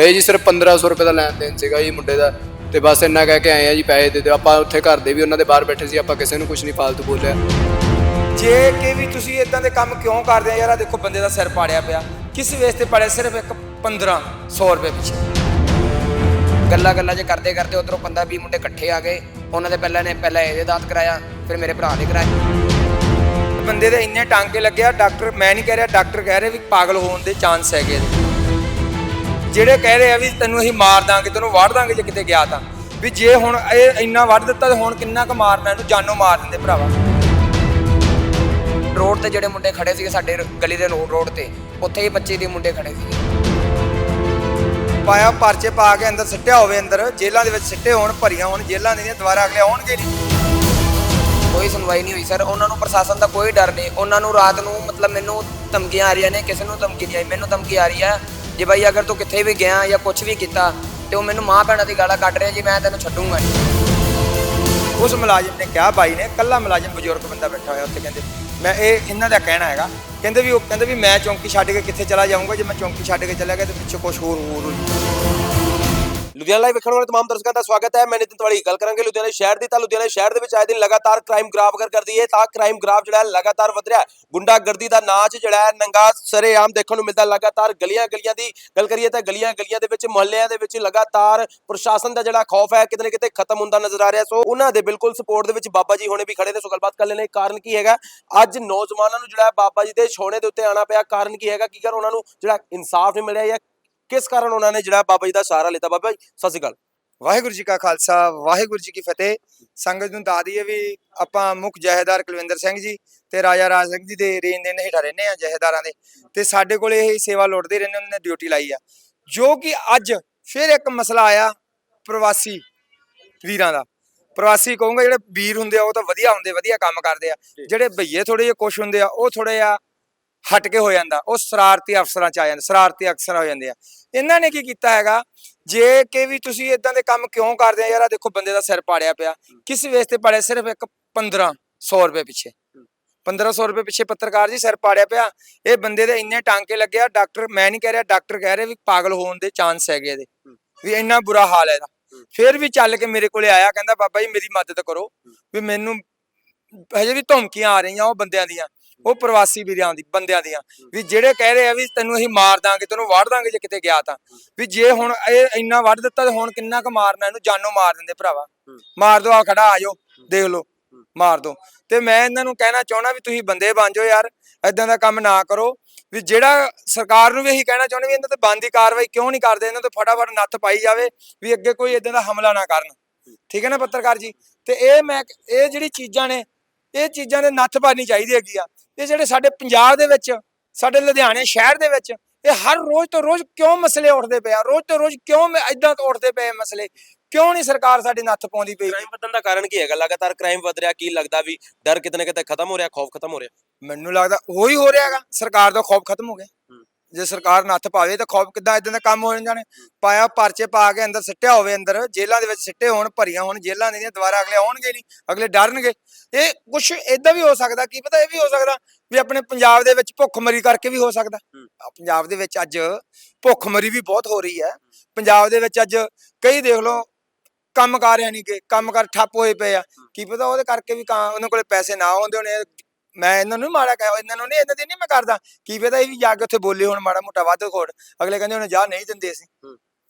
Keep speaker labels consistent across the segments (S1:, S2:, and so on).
S1: ਇਹ ਜੀ ਸਿਰਫ 1500 ਰੁਪਏ ਦਾ ਲੈਣ ਦੇਣ ਸੀਗਾ ਜੀ ਮੁੰਡੇ ਦਾ। ਤੇ ਬਸ ਇੰਨਾ ਕਹਿ ਕੇ ਆਏ ਆ ਜੀ ਪੈਸੇ ਦੇ ਦਿਓ। ਆਪਾਂ ਉੱਥੇ ਘਰ ਦੇ ਵੀ ਉਹਨਾਂ ਦੇ ਬਾਹਰ ਬੈਠੇ ਸੀ, ਆਪਾਂ ਕਿਸੇ ਨੂੰ ਕੁਝ ਨਹੀਂ ਫਾਲਤੂ ਬੋਲਿਆ।
S2: ਜੇ ਕਿ ਵੀ ਤੁਸੀਂ ਇਦਾਂ ਦੇ ਕੰਮ ਕਿਉਂ ਕਰਦੇ ਆ? ਯਾਰ ਆਹ ਦੇਖੋ ਬੰਦੇ ਦਾ ਸਿਰ ਪਾੜਿਆ ਪਿਆ। ਕਿਸ ਵੇਸ ਤੇ ਪਾੜਿਆ ਸਿਰਫ ਇੱਕ 1500 ਰੁਪਏ ਪਿੱਛੇ।
S3: ਗੱਲਾਂ ਗੱਲਾਂ ਜੇ ਕਰਦੇ ਕਰਦੇ ਉਧਰੋਂ 15 20 ਮੁੰਡੇ ਇਕੱਠੇ ਆ ਗਏ। ਉਹਨਾਂ ਦੇ ਪਹਿਲਾਂ ਨੇ ਪਹਿਲਾਂ ਇਹਦੇ ਦਾਤ ਕਰਾਇਆ, ਫਿਰ ਮੇਰੇ ਭਰਾ ਦੇ ਕਰਾਇਆ
S2: ਬੰਦੇ ਦੇ ਇੰਨੇ ਟਾਂਕੇ ਲੱਗਿਆ ਡਾਕਟਰ, ਮੈਂ ਨਹੀਂ ਕਹਿ ਰਿਹਾ, ਡਾਕਟਰ ਕਹਿ ਰਹੇ ਵੀ ਪਾਗਲ ਹੋਣ ਦੇ ਚਾਂਸ ਹੈਗੇ ਜਿਹੜੇ ਕਹਿ ਰਹੇ ਆ ਵੀ ਤੈਨੂੰ ਅਸੀਂ ਮਾਰ ਦਾਂਗੇ, ਤੈਨੂੰ ਵਾੜ ਦਾਂਗੇ ਜੇ ਕਿਤੇ ਗਿਆ ਤਾਂ। ਵੀ ਜੇ ਹੁਣ ਇਹ ਇੰਨਾ ਵੱਢ ਦਿੱਤਾ ਤੇ ਹੁਣ ਕਿੰਨਾ ਕੁ ਮਾਰਨਾ ਇਹਨੂੰ? ਜਾਨੋਂ ਮਾਰ ਦਿੰਦੇ ਭਰਾਵਾ।
S3: ਰੋਡ ਤੇ ਜਿਹੜੇ ਮੁੰਡੇ ਖੜੇ ਸੀਗੇ ਸਾਡੇ ਗਲੀ ਦੇ ਰੋਡ ਤੇ, ਉੱਥੇ ਹੀ 25 ਦੇ ਮੁੰਡੇ ਖੜੇ ਸੀਗੇ।
S2: ਪਾਇਆ ਪਰਚੇ ਪਾ ਕੇ ਅੰਦਰ ਸਿੱਟਿਆ ਹੋਵੇ ਅੰਦਰ, ਜੇਲ੍ਹਾਂ ਦੇ ਵਿੱਚ ਸਿੱਟੇ ਹੋਣ, ਭਰੀਆਂ ਹੋਣ, ਜੇਲ੍ਹਾਂ ਦੀਆਂ ਦੁਬਾਰਾ ਅਗਲੇ ਆਉਣਗੇ ਨਹੀਂ।
S3: ਕੋਈ ਸੁਣਵਾਈ ਨਹੀਂ ਹੋਈ, ਸਰ। ਉਹਨਾਂ ਨੂੰ ਪ੍ਰਸ਼ਾਸਨ ਦਾ ਕੋਈ ਡਰ ਨਹੀਂ। ਉਹਨਾਂ ਨੂੰ ਰਾਤ ਨੂੰ ਮਤਲਬ ਮੈਨੂੰ ਧਮਕੀਆਂ ਆ ਰਹੀਆਂ ਨੇ, ਕਿਸੇ ਨੂੰ ਧਮਕੀ ਨਹੀਂ ਆਈ। ਮੈਨੂੰ ਧਮਕੀ ਆ ਰਹੀ ਹੈ ਜੇ ਬਾਈ ਅਗਰ ਤੂੰ ਕਿੱਥੇ ਵੀ ਗਿਆ ਜਾਂ ਕੁਝ ਵੀ ਕੀਤਾ ਤੇ ਉਹ ਮੈਨੂੰ ਮਾਂ ਭੈਣਾਂ ਦੀ ਗਾਲਾਂ ਕੱਢ ਰਿਹਾ ਜੀ ਮੈਂ ਤੈਨੂੰ ਛੱਡੂੰਗਾ ਨਹੀਂ
S2: ਉਸ ਮੁਲਾਜ਼ਮ ਨੇ ਕਿਹਾ, ਬਾਈ ਨੇ ਕੱਲਾ ਮੁਲਾਜ਼ਮ ਬਜ਼ੁਰਗ ਬੰਦਾ ਬੈਠਾ ਹੋਇਆ ਉੱਥੇ ਕਹਿੰਦੇ, ਮੈਂ ਇਹ ਇਹਨਾਂ ਦਾ ਕਹਿਣਾ ਹੈਗਾ, ਕਹਿੰਦੇ ਵੀ ਉਹ ਕਹਿੰਦੇ ਵੀ ਮੈਂ ਚੌਂਕੀ ਛੱਡ ਕੇ ਕਿੱਥੇ ਚਲਾ ਜਾਊਂਗਾ, ਜੇ ਮੈਂ ਚੌਂਕੀ ਛੱਡ ਕੇ ਚਲਾ ਗਿਆ ਤੇ ਪਿੱਛੇ ਕੁਝ ਹੋਰ ਹੋਰ ਹੋ ਜਾਊ
S4: ਲੁਧਿਆਣਾ ਲਾਈਵ ਵੇਖਣ ਵਾਲੇ ਤਮਾਮ ਦਰਸ਼ਕਾਂ ਦਾ ਸਵਾਗਤ ਹੈ। ਮੈਂ ਨਿਤਿਨ ਤਿਵਾੜੀ ਗੱਲ ਕਰਾਂਗੇ ਲੁਧਿਆਣਾ ਸ਼ਹਿਰ ਦੀ। ਤਾਂ ਲੁਧਿਆਣਾ ਸ਼ਹਿਰ ਦੇ ਵਿੱਚ ਆਏ ਦਿਨ ਲਗਾਤਾਰ ਕ੍ਰਾਈਮ ਗ੍ਰਾਫ ਕਰ ਕਰਦੀ ਹੈ। ਤਾਂ ਕ੍ਰਾਈਮ ਗ੍ਰਾਫ ਜਿਹੜਾ ਹੈ ਲਗਾਤਾਰ ਵਧ ਰਿਹਾ ਗੁੰਡਾਗਰਦੀ ਦਾ ਨਾਚ ਜਿਹੜਾ ਹੈ, ਨੰਗਾ ਸਰੇਆਮ ਦੇਖਣ ਨੂੰ ਮਿਲਦਾ ਲਗਾਤਾਰ ਗਲੀਆਂ ਗਲੀਆਂ ਦੀ ਗੱਲ ਕਰੀਏ ਤਾਂ ਗਲੀਆਂ ਗਲੀਆਂ ਦੇ ਵਿੱਚ, ਮੁਹੱਲਿਆਂ ਦੇ ਵਿੱਚ ਲਗਾਤਾਰ ਪ੍ਰਸ਼ਾਸਨ ਦਾ ਜਿਹੜਾ ਖੌਫ ਹੈ, ਕਿਤੇ ਨਾ ਕਿਤੇ ਖਤਮ ਹੁੰਦਾ ਨਜ਼ਰ ਆ ਰਿਹਾ ਸੋ ਉਹਨਾਂ ਦੇ ਬਿਲਕੁਲ ਸਪੋਰਟ ਦੇ ਵਿੱਚ ਬਾਬਾ ਜੀ ਹੋਣੇ ਵੀ ਖੜੇ ਨੇ। ਸੋ ਗੱਲਬਾਤ ਕਰ ਲੈਣੇ ਕਾਰਨ ਕੀ ਹੈਗਾ? ਅੱਜ ਨੌਜਵਾਨਾਂ ਨੂੰ ਜਿਹੜਾ ਬਾਬਾ ਜੀ ਦੇ ਛੋਣੇ ਦੇ ਉੱਤੇ ਆਣਾ ਪਿਆ। ਕਾਰਨ ਕੀ ਹੈਗਾ? ਕੀ ਕਰ ਉਹਨਾਂ ਨੂੰ ਜਿਹੜਾ ਇਨਸਾਫ ਨਹੀਂ ਮਿਲਿਆ ਜਾਂ ਕਿਸ ਕਾਰਨ ਉਹਨਾਂ ਨੇ ਜਿਹੜਾ ਬਾਬਾ ਜੀ ਦਾ ਸਹਾਰਾ ਲਿੱਤਾ? ਬਾਬਾ ਜੀ ਸਤਿ ਸ਼੍ਰੀ ਅਕਾਲ।
S2: ਵਾਹਿਗੁਰੂ ਜੀ ਕਾ ਖਾਲਸਾ ਵਾਹਿਗੁਰੂ ਜੀ ਕੀ ਫਤਿਹ। ਸੰਗਤ ਨੂੰ ਦੱਸ ਦਈਏ ਵੀ ਆਪਾਂ ਮੁੱਖ ਜਹੇਦਾਰ ਕੁਲਵਿੰਦਰ ਸਿੰਘ ਜੀ ਤੇ ਰਾਜਾ ਰਾਜ ਸਿੰਘ ਜੀ ਦੇ ਰੇਂਜ ਦੇ ਹੇਠਾਂ ਰਹਿੰਦੇ ਆ ਜਹੇਦਾਰਾਂ ਦੇ। ਤੇ ਸਾਡੇ ਕੋਲ ਇਹ ਸੇਵਾ ਲੁੱਟਦੇ ਰਹਿੰਦੇ ਉਹਨਾਂ ਨੇ ਡਿਊਟੀ ਲਾਈ ਆ। ਜੋ ਕਿ ਅੱਜ ਫਿਰ ਇੱਕ ਮਸਲਾ ਆਇਆ ਪ੍ਰਵਾਸੀ ਵੀਰਾਂ ਦਾ। ਪ੍ਰਵਾਸੀ ਕਹੂੰਗਾ ਜਿਹੜੇ ਵੀਰ ਹੁੰਦੇ ਆ ਉਹ ਤਾਂ ਵਧੀਆ ਹੁੰਦੇ ਵਧੀਆ ਕੰਮ ਕਰਦੇ ਆ। ਜਿਹੜੇ ਭਈਏ ਥੋੜੇ ਜਿਹੇ ਕੁਛ ਹੁੰਦੇ ਆ ਉਹ ਥੋੜੇ ਆ ਹਟ ਕੇ ਹੋ ਜਾਂਦਾ ਉਹ ਸ਼ਰਾਰਤੀ ਅਫਸਰਾਂ ਚ ਆ ਜਾਂਦੇ ਸ਼ਰਾਰਤੀ ਅਫਸਰ ਹੋ ਜਾਂਦੇ ਆ। ਇਹਨਾਂ ਨੇ ਕੀ ਕੀਤਾ ਹੈਗਾ ਜੇ ਕਿ ਵੀ ਤੁਸੀਂ ਇਦਾਂ ਦੇ ਕੰਮ ਕਿਉਂ ਕਰਦੇ ਆ ਯਾਰ ਆ ਦੇਖੋ ਬੰਦੇ ਦਾ ਸਿਰ ਪਾੜਿਆ ਪਿਆ ਕਿਸ ਵੇਸ ਤੇ ਪਾੜਿਆ ਸਿਰਫ ਇੱਕ 1500 ਰੁਪਏ ਪਿੱਛੇ। 1500 ਰੁਪਏ ਪਿੱਛੇ ਪੱਤਰਕਾਰ ਜੀ ਸਿਰ ਪਾੜਿਆ ਪਿਆ ਇਹ ਬੰਦੇ ਦੇ ਇੰਨੇ ਟਾਂਕੇ ਲੱਗਿਆ ਡਾਕਟਰ ਮੈਂ ਨਹੀਂ ਕਹਿ ਰਿਹਾ ਡਾਕਟਰ ਕਹਿ ਰਹੇ ਵੀ ਪਾਗਲ ਹੋਣ ਦੇ ਚਾਂਸ ਹੈਗੇ ਇਹਦੇ ਵੀ ਇੰਨਾ ਬੁਰਾ ਹਾਲ ਹੈ ਇਹਦਾ। ਫਿਰ ਵੀ ਚੱਲ ਕੇ ਮੇਰੇ ਕੋਲੇ ਆਇਆ ਕਹਿੰਦਾ ਬਾਬਾ ਜੀ ਮੇਰੀ ਮਦਦ ਕਰੋ ਵੀ ਮੈਨੂੰ ਹਜੇ ਵੀ ਧਮਕੀਆਂ ਆ ਰਹੀਆਂ ਉਹ ਬੰਦਿਆਂ ਦੀਆਂ ਉਹ ਪ੍ਰਵਾਸੀ ਵੀਰਾਂ ਦੀ ਬੰਦਿਆਂ ਦੀਆਂ ਵੀ ਜਿਹੜੇ ਕਹਿ ਰਹੇ ਆ ਵੀ ਤੈਨੂੰ ਅਸੀਂ ਮਾਰ ਦਾਂਗੇ ਤੈਨੂੰ ਵਾੜ ਦਾਂਗੇ ਜੇ ਕਿਤੇ ਗਿਆ ਤਾਂ। ਵੀ ਜੇ ਹੁਣ ਇਹ ਇੰਨਾ ਵੱਢ ਦਿੱਤਾ ਤੇ ਹੁਣ ਕਿੰਨਾ ਕੁ ਮਾਰਨਾ ਇਹਨੂੰ ਜਾਨੋਂ ਮਾਰ ਦਿੰਦੇ ਭਰਾਵਾ। ਮਾਰ ਦੋ ਆ ਖੜਾ ਆ ਜਾਓ ਦੇਖ ਲਓ ਮਾਰ ਦੋ। ਤੇ ਮੈਂ ਇਹਨਾਂ ਨੂੰ ਕਹਿਣਾ ਚਾਹਣਾ ਵੀ ਤੁਸੀਂ ਬੰਦੇ ਬਣ ਜਾਓ ਯਾਰ ਐਦਾਂ ਦਾ ਕੰਮ ਨਾ ਕਰੋ। ਵੀ ਜਿਹੜਾ ਸਰਕਾਰ ਨੂੰ ਵੀ ਇਹੀ ਕਹਿਣਾ ਚਾਹੁੰਦੇ ਵੀ ਇਹਨਾਂ ਤੇ ਬੰਦੀ ਕਾਰਵਾਈ ਕਿਉਂ ਨਹੀਂ ਕਰਦੇ ਇਹਨਾਂ ਤੇ ਫਟਾਫਟ ਨੱਥ ਪਾਈ ਜਾਵੇ ਵੀ ਅੱਗੇ ਕੋਈ ਇਦਾਂ ਦਾ ਹਮਲਾ ਨਾ ਕਰਨ। ਠੀਕ ਹੈ ਨਾ ਪੱਤਰਕਾਰ ਜੀ? ਤੇ ਇਹ ਮੈਂ ਇਹ ਜਿਹੜੀ ਚੀਜ਼ਾਂ ਨੇ ਇਹ ਚੀਜ਼ਾਂ ਦੇ ਨੱਥ ਪਾਣੀ ਚਾਹੀਦੀ ਹੈਗੀ ਆ। ਇਹ ਜਿਹੜੇ ਸਾਡੇ ਪੰਜਾਬ ਦੇ ਵਿੱਚ ਸਾਡੇ ਲੁਧਿਆਣੇ ਸ਼ਹਿਰ ਦੇ ਵਿੱਚ ਇਹ ਹਰ ਰੋਜ਼ ਤੋਂ ਰੋਜ਼ ਕਿਉਂ ਮਸਲੇ ਉੱਠਦੇ ਪਏ ਆ? ਰੋਜ਼ ਤੋਂ ਰੋਜ਼ ਕਿਉਂ ਇਦਾਂ ਤੋਂ ਉੱਠਦੇ ਪਏ ਮਸਲੇ? ਕਿਉਂ ਨਹੀਂ ਸਰਕਾਰ ਸਾਡੀ ਨੱਥ ਪਾਉਂਦੀ ਪਈ?
S4: ਕ੍ਰਾਈਮ ਵਧਣ ਦਾ ਕਾਰਨ ਕੀ ਹੈਗਾ? ਲਗਾਤਾਰ ਕ੍ਰਾਈਮ ਵਧ ਰਿਹਾ ਕੀ ਲੱਗਦਾ ਵੀ ਡਰ ਕਿਤੇ ਨਾ ਕਿਤੇ ਖਤਮ ਹੋ ਰਿਹਾ ਖੌਫ ਖਤਮ ਹੋ ਰਿਹਾ?
S2: ਮੈਨੂੰ ਲੱਗਦਾ ਉਹੀ ਹੋ ਰਿਹਾ ਹੈਗਾ। ਸਰਕਾਰ ਦਾ ਖੌਫ ਖਤਮ ਹੋ ਗਿਆ। ਜੇ ਸਰਕਾਰ ਨੱਥ ਪਾਵੇ ਤਾਂ ਖੌਫ ਕਿੱਦਾਂ ਇਦਾਂ ਦੇ ਕੰਮ ਹੋ ਜਾਣੇ ਪਾਇਆ ਪਰਚੇ ਪਾ ਕੇ ਅੰਦਰ ਸਿੱਟਿਆ ਹੋਵੇ ਅੰਦਰ ਜੇਲ੍ਹਾਂ ਦੇ ਵਿੱਚ ਸਿੱਟੇ ਹੋਣ ਭਰੀਆਂ ਹੋਣ ਜੇਲ੍ਹਾਂ ਦੀਆਂ ਦੁਬਾਰਾ ਅਗਲੇ ਆਉਣਗੇ ਨਹੀਂ ਅਗਲੇ ਡਰਨਗੇ। ਇਹ ਕੁਝ ਇਦਾਂ ਵੀ ਹੋ ਸਕਦਾ ਕੀ ਪਤਾ ਇਹ ਵੀ ਹੋ ਸਕਦਾ ਵੀ ਆਪਣੇ ਪੰਜਾਬ ਦੇ ਵਿੱਚ ਭੁੱਖਮਰੀ ਕਰਕੇ ਵੀ ਹੋ ਸਕਦਾ। ਪੰਜਾਬ ਦੇ ਵਿੱਚ ਅੱਜ ਭੁੱਖਮਰੀ ਵੀ ਬਹੁਤ ਹੋ ਰਹੀ ਹੈ। ਪੰਜਾਬ ਦੇ ਵਿੱਚ ਅੱਜ ਕਈ ਦੇਖ ਲਓ ਕੰਮ ਕਰ ਹੈ ਨਹੀਂ ਕਿ ਕੰਮ ਕਰ ਠੱਪ ਹੋਏ ਪਏ ਆ। ਕੀ ਪਤਾ ਉਹਦੇ ਕਰਕੇ ਵੀ ਕਾਂ- ਉਹਨਾਂ ਕੋਲੇ ਪੈਸੇ ਨਾ ਆਉਂਦੇ ਹੋਣੇ ਮੈਂ ਇਹਨਾਂ ਨੂੰ ਮਾੜਾ ਕਹਿ ਇਹਨਾਂ ਨੂੰ ਨਹੀਂ ਇਹਨਾਂ ਦੀ ਨਹੀਂ ਮੈਂ ਕਰਦਾ। ਕੀ ਪਤਾ ਇਹ ਵੀ ਜਾ ਕੇ ਉੱਥੇ ਬੋਲੇ ਹੁਣ ਮਾੜਾ ਮੋਟਾ ਵੱਧ ਖੋੜ। ਅਗਲੇ ਕਹਿੰਦੇ ਹੁਣ ਜਾ ਨਹੀਂ ਦਿੰਦੇ ਅਸੀਂ।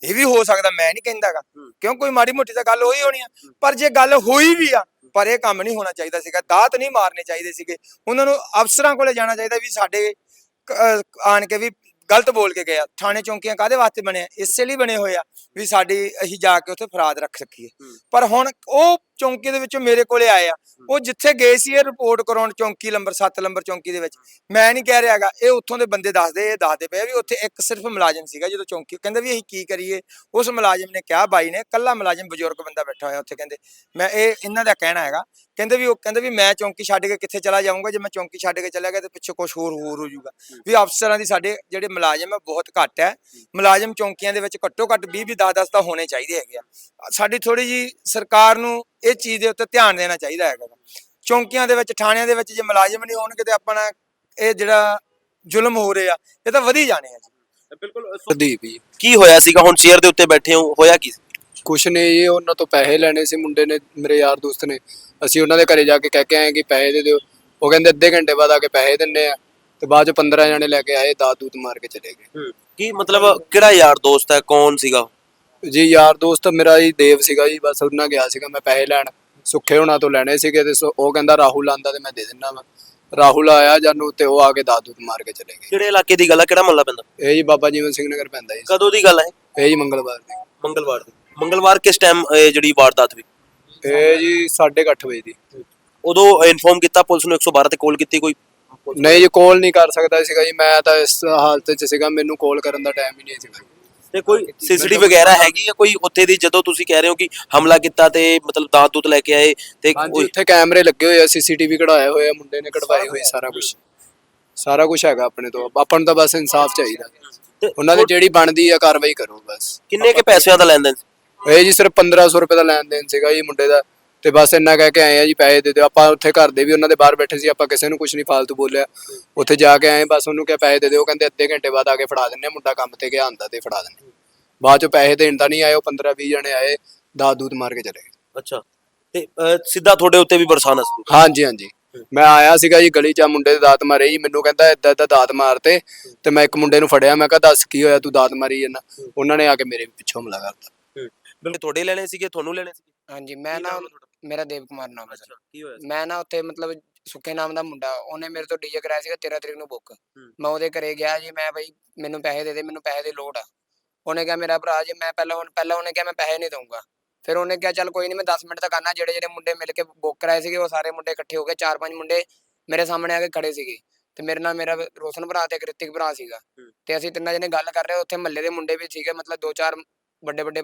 S2: ਇਹ ਵੀ ਹੋ ਸਕਦਾ ਮੈਂ ਨਹੀਂ ਕਹਿੰਦਾਗਾ। ਕਿਉਂ? ਕੋਈ ਮਾੜੀ ਮੋਟੀ ਤਾਂ ਗੱਲ ਹੋਈ ਹੋਣੀ ਆ। ਪਰ ਜੇ ਗੱਲ ਹੋਈ ਵੀ ਆ ਪਰ ਇਹ ਕੰਮ ਨਹੀਂ ਹੋਣਾ ਚਾਹੀਦਾ ਸੀਗਾ। ਦਾਤ ਨਹੀਂ ਮਾਰਨੇ ਚਾਹੀਦੇ ਸੀਗੇ। ਉਹਨਾਂ ਨੂੰ ਅਫਸਰਾਂ ਕੋਲੇ ਜਾਣਾ ਚਾਹੀਦਾ ਵੀ ਸਾਡੇ ਆਣ ਕੇ ਵੀ ਗਲਤ ਬੋਲ ਕੇ ਗਿਆ। ਥਾਣੇ ਚੌਂਕੀਆਂ ਕਾਦੇ ਵਾਸਤੇ ਬਣੇ ਇਸੇ ਲਈ ਬਣੇ ਹੋਏ ਆ ਵੀ ਸਾਡੀ ਅਸੀਂ ਜਾ ਕੇ ਉੱਥੇ ਫਰਾਦ ਰੱਖ ਸਕੀਏ। ਪਰ ਹੁਣ ਉਹ ਚੌਂਕੀ ਦੇ ਵਿੱਚੋਂ ਮੇਰੇ ਕੋਲੇ ਆਏ ਆ। ਉਹ ਜਿੱਥੇ ਗਏ ਸੀ ਇਹ ਰਿਪੋਰਟ ਕਰਾਉਣ ਚੌਂਕੀ ਨੰਬਰ 7 ਨੰਬਰ ਚੌਂਕੀ ਦੇ ਵਿੱਚ। ਮੈਂ ਨਹੀਂ ਕਹਿ ਰਿਹਾਗਾ ਇਹ ਉੱਥੋਂ ਦੇ ਬੰਦੇ ਦੱਸਦੇ ਇਹ ਦੱਸਦੇ ਪਏ ਆ ਵੀ ਉੱਥੇ ਇੱਕ ਸਿਰਫ ਮੁਲਾਜ਼ਮ ਸੀਗਾ ਜਦੋਂ ਚੌਂਕੀ ਕਹਿੰਦੇ ਵੀ ਅਸੀਂ ਕੀ ਕਰੀਏ? ਉਸ ਮੁਲਾਜ਼ਮ ਨੇ ਕਿਹਾ ਬਾਈ ਨੇ ਕੱਲਾ ਮੁਲਾਜ਼ਮ ਬਜ਼ੁਰਗ ਬੰਦਾ ਬੈਠਾ ਹੋਇਆ ਉੱਥੇ ਕਹਿੰਦੇ। ਮੈਂ ਇਹ ਇਹਨਾਂ ਦਾ ਕਹਿਣਾ ਹੈਗਾ ਕਹਿੰਦੇ ਵੀ ਉਹ ਕਹਿੰਦੇ ਵੀ ਮੈਂ ਚੌਂਕੀ ਛੱਡ ਕੇ ਕਿੱਥੇ ਚਲਾ ਜਾਊਂਗਾ? ਜੇ ਮੈਂ ਚੌਂਕੀ ਛੱਡ ਕੇ ਚਲਾ ਗਿਆ ਤੇ ਪਿੱਛੇ ਕੁਝ ਹੋਰ ਹੋਰ ਹੋ ਜਾਊਗਾ। ਵੀ ਅਫਸਰਾਂ ਦੀ ਸਾਡੇ ਜਿਹੜੇ ਮੁਲਾਜ਼ਮ ਹੈ ਬਹੁਤ ਘੱਟ ਹੈ। ਮੁਲਾਜ਼ਮ ਚੌਂਕੀਆਂ ਦੇ ਵਿੱਚ ਘੱਟੋ ਘੱਟ 20 20 10 10 ਤਾਂ ਹੋਣੇ ਚਾਹੀਦੇ ਹੈਗੇ ਆ। ਸਾਡੀ ਥੋੜੀ ਜੀ ਸਰਕਾਰ ਨੂੰ ਇਹ ਚੀਜ਼ ਦੇ ਉੱਤੇ ਧਿਆਨ ਦੇਣਾ ਚਾਹੀਦਾ ਹੈਗਾ। ਚੌਂਕੀਆਂ ਦੇ ਵਿੱਚ ਥਾਣਿਆਂ ਦੇ ਵਿੱਚ ਜੇ ਮੁਲਾਜ਼ਮ ਨਹੀਂ ਹੋਣਗੇ ਤੇ ਆਪਣਾ ਇਹ ਜਿਹੜਾ ਜ਼ੁਲਮ ਹੋ ਰਿਹਾ ਇਹ ਤਾਂ ਵਧੀ ਜਾਣੇ ਆ ਜੀ।
S4: ਬਿਲਕੁਲ
S1: ਪ੍ਰਦੀਪ ਜੀ
S4: ਕੀ ਹੋਇਆ ਸੀਗਾ? ਹੁਣ ਚੇਅਰ ਦੇ ਉੱਤੇ ਬੈਠੇ ਹੋ ਹੋਇਆ ਕੀ ਸੀ?
S1: ਕੁਛ ਨੇ ਜੀ ਉਹਨਾਂ ਤੋਂ ਪੈਸੇ ਲੈਣੇ ਸੀ ਮੁੰਡੇ ਨੇ ਮੇਰੇ ਯਾਰ ਦੋਸਤ ਨੇ। ਅਸੀਂ ਉਹਨਾਂ ਦੇ ਘਰੇ ਜਾ ਕੇ ਕਹਿ ਕੇ ਆਏ ਕਿ ਪੈਸੇ ਦੇ ਦਿਓ। ਉਹ ਕਹਿੰਦੇ ਅੱਧੇ ਘੰਟੇ ਬਾਅਦ ਆ ਕੇ ਪੈਸੇ ਦਿੰਨੇ ਆ। ਤੇ ਬਾਅਦ ਚ 15 ਜਣੇ ਲੈ ਕੇ ਆਏ ਦਾਤ ਦੂਤ ਮਾਰ ਕੇ ਚਲੇ ਗਏ।
S4: ਕੀ ਮਤਲਬ ਕਿਹੜਾ ਯਾਰ ਦੋਸਤ ਹੈ? ਕੌਣ ਸੀਗਾ?
S1: ਜੀ ਯਾਰ ਦੋਸਤ ਮੇਰਾ ਜੀ ਦੇਵ ਸੀਗਾ ਜੀ ਬਸ ਉਹਨਾਂ ਗਿਆ ਸੀਗਾ ਮੈਂ ਪੈਸੇ ਲੈਣ। ਸੁੱਖੇ ਹੋਣਾ ਤੋਂ ਲੈਣੇ ਸੀਗੇ ਤੇ ਸੋ- ਉਹ ਕਹਿੰਦਾ ਰਾਹੁਲ ਆਂਦਾ ਤੇ ਮੈਂ ਦੇ ਦਿੰਦਾ ਵਾ। ਰਾਹੁਲ ਆਇਆ ਜਾਨੂੰ ਤੇ ਉਹ ਆ ਕੇ ਦੂਤ ਮਾਰ ਕੇ ਚਲੇ ਗਏ।
S4: ਕਿਹੜੇ ਇਲਾਕੇ ਦੀ ਗੱਲ ਹੈ ਕਿਹੜਾ ਮਹੱਲਾ ਪੈਂਦਾ?
S1: ਇਹ ਜੀ ਬਾਬਾ ਜੀਵਨ ਸਿੰਘ ਨਗਰ ਪੈਂਦਾ ਜੀ।
S4: ਕਦੋਂ ਦੀ ਗੱਲ ਹੈ
S1: ਇਹ? ਜੀ ਮੰਗਲਵਾਰ ਦੀ।
S4: ਮੰਗਲਵਾਰ ਦੀ। ਮੰਗਲਵਾਰ ਕਿਸ ਟਾਈਮ ਜਿਹੜੀ ਵਾਰਦਾਤ ਹੋਈ?
S1: ਇਹ ਜੀ 8:30 ਵਜੇ ਦੀ।
S4: ਉਦੋਂ ਇਨਫੋਰਮ ਕੀਤਾ ਪੁਲਿਸ ਨੂੰ 112 ਤੇ ਕਾਲ ਕੀਤੀ ਕੋਈ?
S1: ਨਹੀਂ ਜੀ ਕਾਲ ਨਹੀਂ ਕਰ ਸਕਦਾ ਸੀਗਾ ਜੀ। ਮੈਂ ਤਾਂ ਇਸ ਹਾਲਤ 'ਚ ਸੀਗਾ ਮੈਨੂੰ ਕਾਲ ਕਰਨ ਦਾ ਟਾਈਮ ਹੀ ਨਹੀਂ ਸੀਗਾ।
S4: ਤੇ ਕੋਈ ਸੀਸੀਟੀਵੀ ਵਗੈਰਾ ਹੈਗੀ ਆ ਕੋਈ ਉੱਥੇ ਦੀ ਜਦੋਂ ਤੁਸੀਂ ਕਹਿ ਰਹੇ ਹੋ ਕਿ ਹਮਲਾ ਕੀਤਾ ਤੇ ਮਤਲਬ ਦਾਤ ਦੂਤ ਲੈ ਕੇ ਆਏ ਤੇ
S1: ਹਾਂਜੀ
S4: ਕੋਈ-
S1: ਉੱਥੇ ਕੈਮਰੇ ਲੱਗੇ ਹੋਏ ਆ ਸੀਸੀਟੀਵੀ ਕਢਾਏ ਹੋਏ ਆ ਮੁੰਡੇ ਨੇ ਕਢਵਾਏ ਹੋਏ ਸਾਰਾ ਕੁਝ ਸਾਰਾ ਕੁਝ ਹੈਗਾ ਆਪਣੇ ਤੋਂ। ਆਪਾਂ ਨੂੰ ਤਾਂ ਬਸ ਇਨਸਾਫ ਚਾਹੀਦਾ।
S4: ਤੇ
S1: ਉਹਨਾਂ ਦੀ ਜਿਹੜੀ ਬਣਦੀ ਆ ਕਾਰਵਾਈ ਕਰੋ ਬਸ।
S4: ਕਿੰਨੇ ਕੇ ਪੈਸਿਆਂ ਦਾ ਲੈਣ ਦੇਣ? ਸੀ?
S1: ਇਹ ਜੀ ਸਿਰਫ 1500 ਰੁਪਏ ਦਾ ਲੈਣ ਦੇਣ ਸੀਗਾ ਜੀ ਮੁੰਡੇ ਦਾ। ਤੇ ਬਸ ਇੰਨਾ ਕਹਿ ਕੇ ਆਏ ਆ ਜੀ ਪੈਸੇ ਦੇ ਦਿਓ। ਆਪਾਂ ਉੱਥੇ ਘਰ ਦੇ ਵੀ ਉਹਨਾਂ ਦੇ ਬਾਹਰ ਬੈਠੇ ਸੀ ਆਪਾਂ ਕਿਸੇ ਨੂੰ ਕੁਝ ਨਹੀਂ ਫਾਲਤੂ ਬੋਲਿਆ। ਉੱਥੇ ਜਾ ਕੇ ਆਏ ਬਸ ਉਹਨੂੰ ਕਿਹਾ ਪੈਸੇ ਦੇ ਦਿਓ ਕਹਿੰਦੇ ਅੱਧੇ ਘੰਟੇ ਬਾਅਦ ਆ ਕੇ ਫੜਾ ਦਿੰਨੇ ਮੁੰਡਾ ਕੰਮ ਤੇ ਗਿਆ ਆਂਦਾ ਤੇ ਫੜਾ ਦਿੰਨੇ ਬਾਅਦ ਚੋਂ ਪੈਸੇ ਦੇਣ ਤਾਂ ਨਹੀਂ ਆਏ ਉਹ 15 20 ਜਣੇ ਆਏ ਦਾਤ ਦੂਤ ਮਾਰ ਕੇ ਚਲੇ ਗਏ।
S4: ਅੱਛਾ। ਤੇ ਅਹ, ਸਿੱਧਾ ਤੁਹਾਡੇ ਉੱਤੇ ਵੀ ਬਰਸਾਨਾ ਸੀ?
S1: ਹਾਂਜੀ ਹਾਂਜੀ। ਮੈਂ ਆਇਆ ਸੀਗਾ ਜੀ ਗਲੀ 'ਚ ਮੁੰਡੇ ਦੇ ਦਾਤ ਮਾਰੇ ਜੀ ਮੈਨੂੰ ਕਹਿੰਦਾ ਏਦਾਂ ਏਦਾਂ ਦਾਤ ਮਾਰਤੇ ਤੇ ਮੈਂ ਇੱਕ ਮੁੰਡੇ ਨੂੰ ਫੜਿਆ ਮੈਂ ਕਿਹਾ ਦੱਸ ਕੀ ਹੋਇਆ ਤੂੰ ਦਾਤ ਮਾਰੀ ਜਾਂਦਾ। ਉਹਨਾਂ ਨੇ ਆ ਕੇ ਮੇਰੇ ਪਿੱਛੋਂ ਹਮਲਾ ਕਰਤਾ।
S4: ਬਿਲਕੁਲ ਤੁਹਾਡੇ ਲੈਣੇ ਸੀਗੇ ਤੁਹਾਨੂੰ ਲੈਣੇ ਸੀਗੇ?
S3: ਹਾਂਜੀ ਮੈਂ ਨਾ? ਮੇਰਾ ਦੇਵ ਕੁਮਾਰ ਨਾਮ ਹੈ ਸਰ।
S4: ਕੀ ਹੋਇਆ ਸੀ?
S3: ਮੈਂ ਨਾ ਉੱਥੇ ਮਤਲਬ ਸੁੱਖੇ ਨਾਮ ਦਾ ਮੁੰਡਾ ਉਹਨੇ ਮੇਰੇ ਤੋਂ ਡੀਜੇ ਕਰਾਇਆ ਸੀਗਾ 13 ਤਰੀਕ ਨੂੰ ਬੁੱਕ। ਮੈਂ ਉਹਦੇ ਘਰੇ ਗਿਆ ਜੀ ਮੈਂ ਬਈ ਮੈਨੂੰ ਪੈਸੇ ਦੇ ਦੇ ਮੈਨੂੰ ਪੈਸੇ ਦੀ ਲੋੜ ਆ। ਉਹਨੇ ਕਿਹਾ ਮੇਰਾ ਭਰਾ ਜੀ ਮੈਂ ਪਹਿਲਾਂ ਹੁਣ ਪਹਿਲਾਂ ਉਹਨੇ ਕਿਹਾ ਮੈਂ ਪੈਸੇ ਨਹੀਂ ਦਊਂਗਾ। ਫਿਰ ਉਹਨੇ ਕਿਹਾ ਚੱਲ ਕੋਈ ਨਹੀਂ ਮੈਂ 10 ਮਿੰਟ ਤੱਕ ਆਣਾ ਜਿਹੜੇ ਜਿਹੜੇ ਮੁੰਡੇ ਮਿਲ ਕੇ ਬੁੱਕ ਕਰਾਏ ਸੀਗੇ ਉਹ ਸਾਰੇ ਮੁੰਡੇ ਇਕੱਠੇ ਹੋ ਗਏ। ਚਾਰ ਪੰਜ ਮੁੰਡੇ ਮੇਰੇ ਸਾਹਮਣੇ ਆ ਕੇ ਖੜੇ ਸੀਗੇ। ਤੇ ਮੇਰੇ ਨਾਲ ਮੇਰਾ ਰੋਸ਼ਨ ਭਰਾ ਤੇ ਕ੍ਰਿਤਿਕ ਭਰਾ ਸੀਗਾ। ਤੇ ਅਸੀਂ ਤਿੰਨਾਂ ਜਣੇ ਗੱਲ ਕਰ ਰਹੇ ਉੱਥੇ ਮਹੱਲੇ ਦੇ ਮੁੰਡੇ ਵੀ ਸੀਗੇ। ਮਤਲਬ ਦੋ ਚਾਰ ਵੱਡੇ ਵੱਡੇ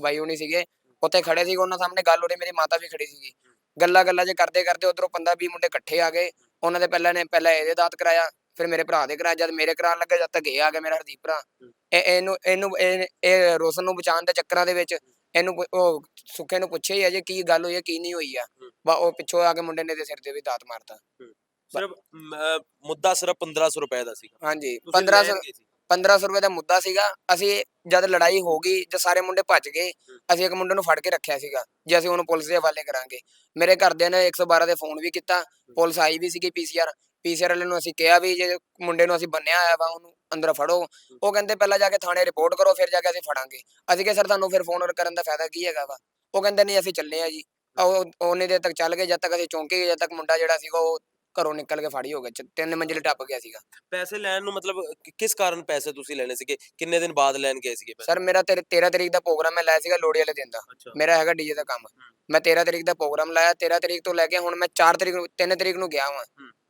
S3: ਬਾਈ ਹੋਣੀ ਸੀਗੇ। ਉੱਥੇ ਖੜੇ ਸੀਗੇ ਉਹਨਾਂ ਸਾਹਮਣੇ ਗੱਲ ਹੋ ਰਹੀ ਮੇਰੀ ਮਾਤਾ ਵੀ ਖੜੀ ਸੀਗੀ। ਗੱਲਾਂ ਗੱਲਾਂ ਜੇ ਕਰਦੇ ਕਰਦੇ ਉਧਰੋਂ 15 20 ਮੁੰਡੇ ਇਕੱਠੇ ਆ ਗਏ ਉਹਨਾਂ ਦੇ ਪਹਿਲਾਂ ਨੇ ਪਹਿਲਾਂ ਇਹਦੇ ਦਾਤ ਕਰਾਇਆ ਫਿਰ ਮੇਰੇ ਭਰਾ ਦੇ ਕਰਾਇਆ ਜਦ ਮੇਰੇ ਕਰਾਉਣ ਲੱਗੇ ਜਦ ਤੱਕ ਇਹ ਆ ਗਿਆ ਮੇਰਾ ਹਰਦੀਪ ਭਰਾ। ਇਹ ਇਹਨੂੰ ਇਹਨੂੰ ਇਹ ਇਹ ਰੋਸ਼ਨ ਨੂੰ ਬਚਾਉਣ ਦੇ ਚੱਕਰਾਂ ਦੇ ਵਿੱਚ ਇਹਨੂੰ ਉਹ ਸੁੱਖੇ ਨੂੰ ਪੁੱਛਿਆ ਹੀ ਅਜੇ ਕੀ ਗੱਲ ਹੋਈ ਹੈ ਕੀ ਨਹੀਂ ਹੋਈ ਆ। ਵਾ ਉਹ ਪਿੱਛੋਂ ਆ ਕੇ ਮੁੰਡੇ ਨੇ ਦੇ ਸਿਰ ਤੇ ਵੀ ਦਾਤ ਮਾਰਤਾ।
S4: ਸਿਰਫ ਮ, ਅਹ, ਮੁੱਦਾ ਸਿਰਫ 1500 ਰੁਪਏ ਦਾ ਸੀਗਾ।
S3: ਹਾਂਜੀ
S4: ਤੁਸੀਂ
S3: 1500
S4: ਲੈਣ ਗਏ ਸੀ।
S3: 1500 ਰੁਪਏ ਦਾ ਮੁੱਦਾ ਸੀਗਾ। ਅਸੀਂ ਜਦ ਲੜਾਈ ਹੋ ਗਈ, ਜਦ ਸਾਰੇ ਮੁੰਡੇ ਭੱਜ ਗਏ, ਅਸੀਂ ਇੱਕ ਮੁੰਡੇ ਨੂੰ ਫੜ ਕੇ ਰੱਖਿਆ ਸੀਗਾ, ਜੇ ਅਸੀਂ ਉਹਨੂੰ ਪੁਲਿਸ ਦੇ ਹਵਾਲੇ ਕਰਾਂਗੇ। ਮੇਰੇ ਘਰਦਿਆਂ ਨੇ 112 ਦੇ ਫੋਨ ਵੀ ਕੀਤਾ, ਪੁਲਿਸ ਆਈ ਵੀ ਸੀਗੀ ਪੀਸੀਆਰ ਪੀਸੀਆਰ ਵਾਲੇ ਨੂੰ ਅਸੀਂ ਕਿਹਾ ਵੀ ਜੇ ਮੁੰਡੇ ਨੂੰ ਅਸੀਂ ਬੰਨਿਆ ਆਇਆ ਵਾ, ਉਹਨੂੰ ਅੰਦਰ ਫੜੋ। ਉਹ ਕਹਿੰਦੇ ਪਹਿਲਾਂ ਜਾ ਕੇ ਥਾਣੇ ਰਿਪੋਰਟ ਕਰੋ, ਫਿਰ ਜਾ ਕੇ ਅਸੀਂ ਫੜਾਂਗੇ। ਅਸੀਂ ਕਿਹਾ, ਸਰ, ਤੁਹਾਨੂੰ ਫਿਰ ਫੋਨ ਕਰਨ ਦਾ ਫਾਇਦਾ ਕੀ ਹੈਗਾ ਵਾ? ਉਹ ਕਹਿੰਦੇ, ਨਹੀਂ, ਅਸੀਂ ਚੱਲੇ ਆ ਜੀ। ਉਹ ਉਹਨੇ ਦੇਰ ਤੱਕ ਚੱਲ ਗਏ, ਜਦ ਤੱਕ ਅਸੀਂ ਚੌਂਕੇ ਗਏ, ਜਦ ਤੱਕ ਮੁੰਡਾ ਜਿਹੜਾ ਸੀਗਾ, ਉਹ ਘਰੋਂ ਨਿਕਲ ਕੇ ਫਾੜੀ ਹੋ ਚ- ਤਿੰਨ ਮੰਜ਼ਿਲ ਟੱਪ ਗਿਆ ਸੀਗਾ।
S4: ਪੈਸੇ ਲੈਣ ਨੂੰ ਮਤਲਬ ਕਿ- ਕਿਸ ਕਾਰਨ ਪੈਸੇ ਤੁਸੀਂ ਲੈਣੇ ਸੀਗੇ? ਕਿੰਨੇ ਦਿਨ ਬਾਅਦ ਲੈਣ ਗਏ ਸੀਗੇ ਪੈਸੇ?
S3: ਸਰ ਮੇਰਾ ਤੇਰੇ 13 ਤਰੀਕ ਦਾ ਪ੍ਰੋਗਰਾਮ ਮੈਂ ਲਾਇਆ ਸੀਗਾ ਲੋਹੜੀ ਵਾਲੇ ਦਿਨ ਦਾ।
S4: ਅੱਛਾ।
S3: ਮੇਰਾ ਹੈਗਾ ਡੀਜੇ ਦਾ ਕੰਮ। ਮੈਂ 13 ਤਰੀਕ ਦਾ ਪ੍ਰੋਗਰਾਮ ਲਾਇਆ 13 ਤਰੀਕ ਤੋਂ ਲੈ ਕੇ ਹੁਣ ਮੈਂ 4 ਤਰੀਕ ਨੂੰ 3 ਤਰੀਕ ਨੂੰ ਗਿਆ ਵਾਂ।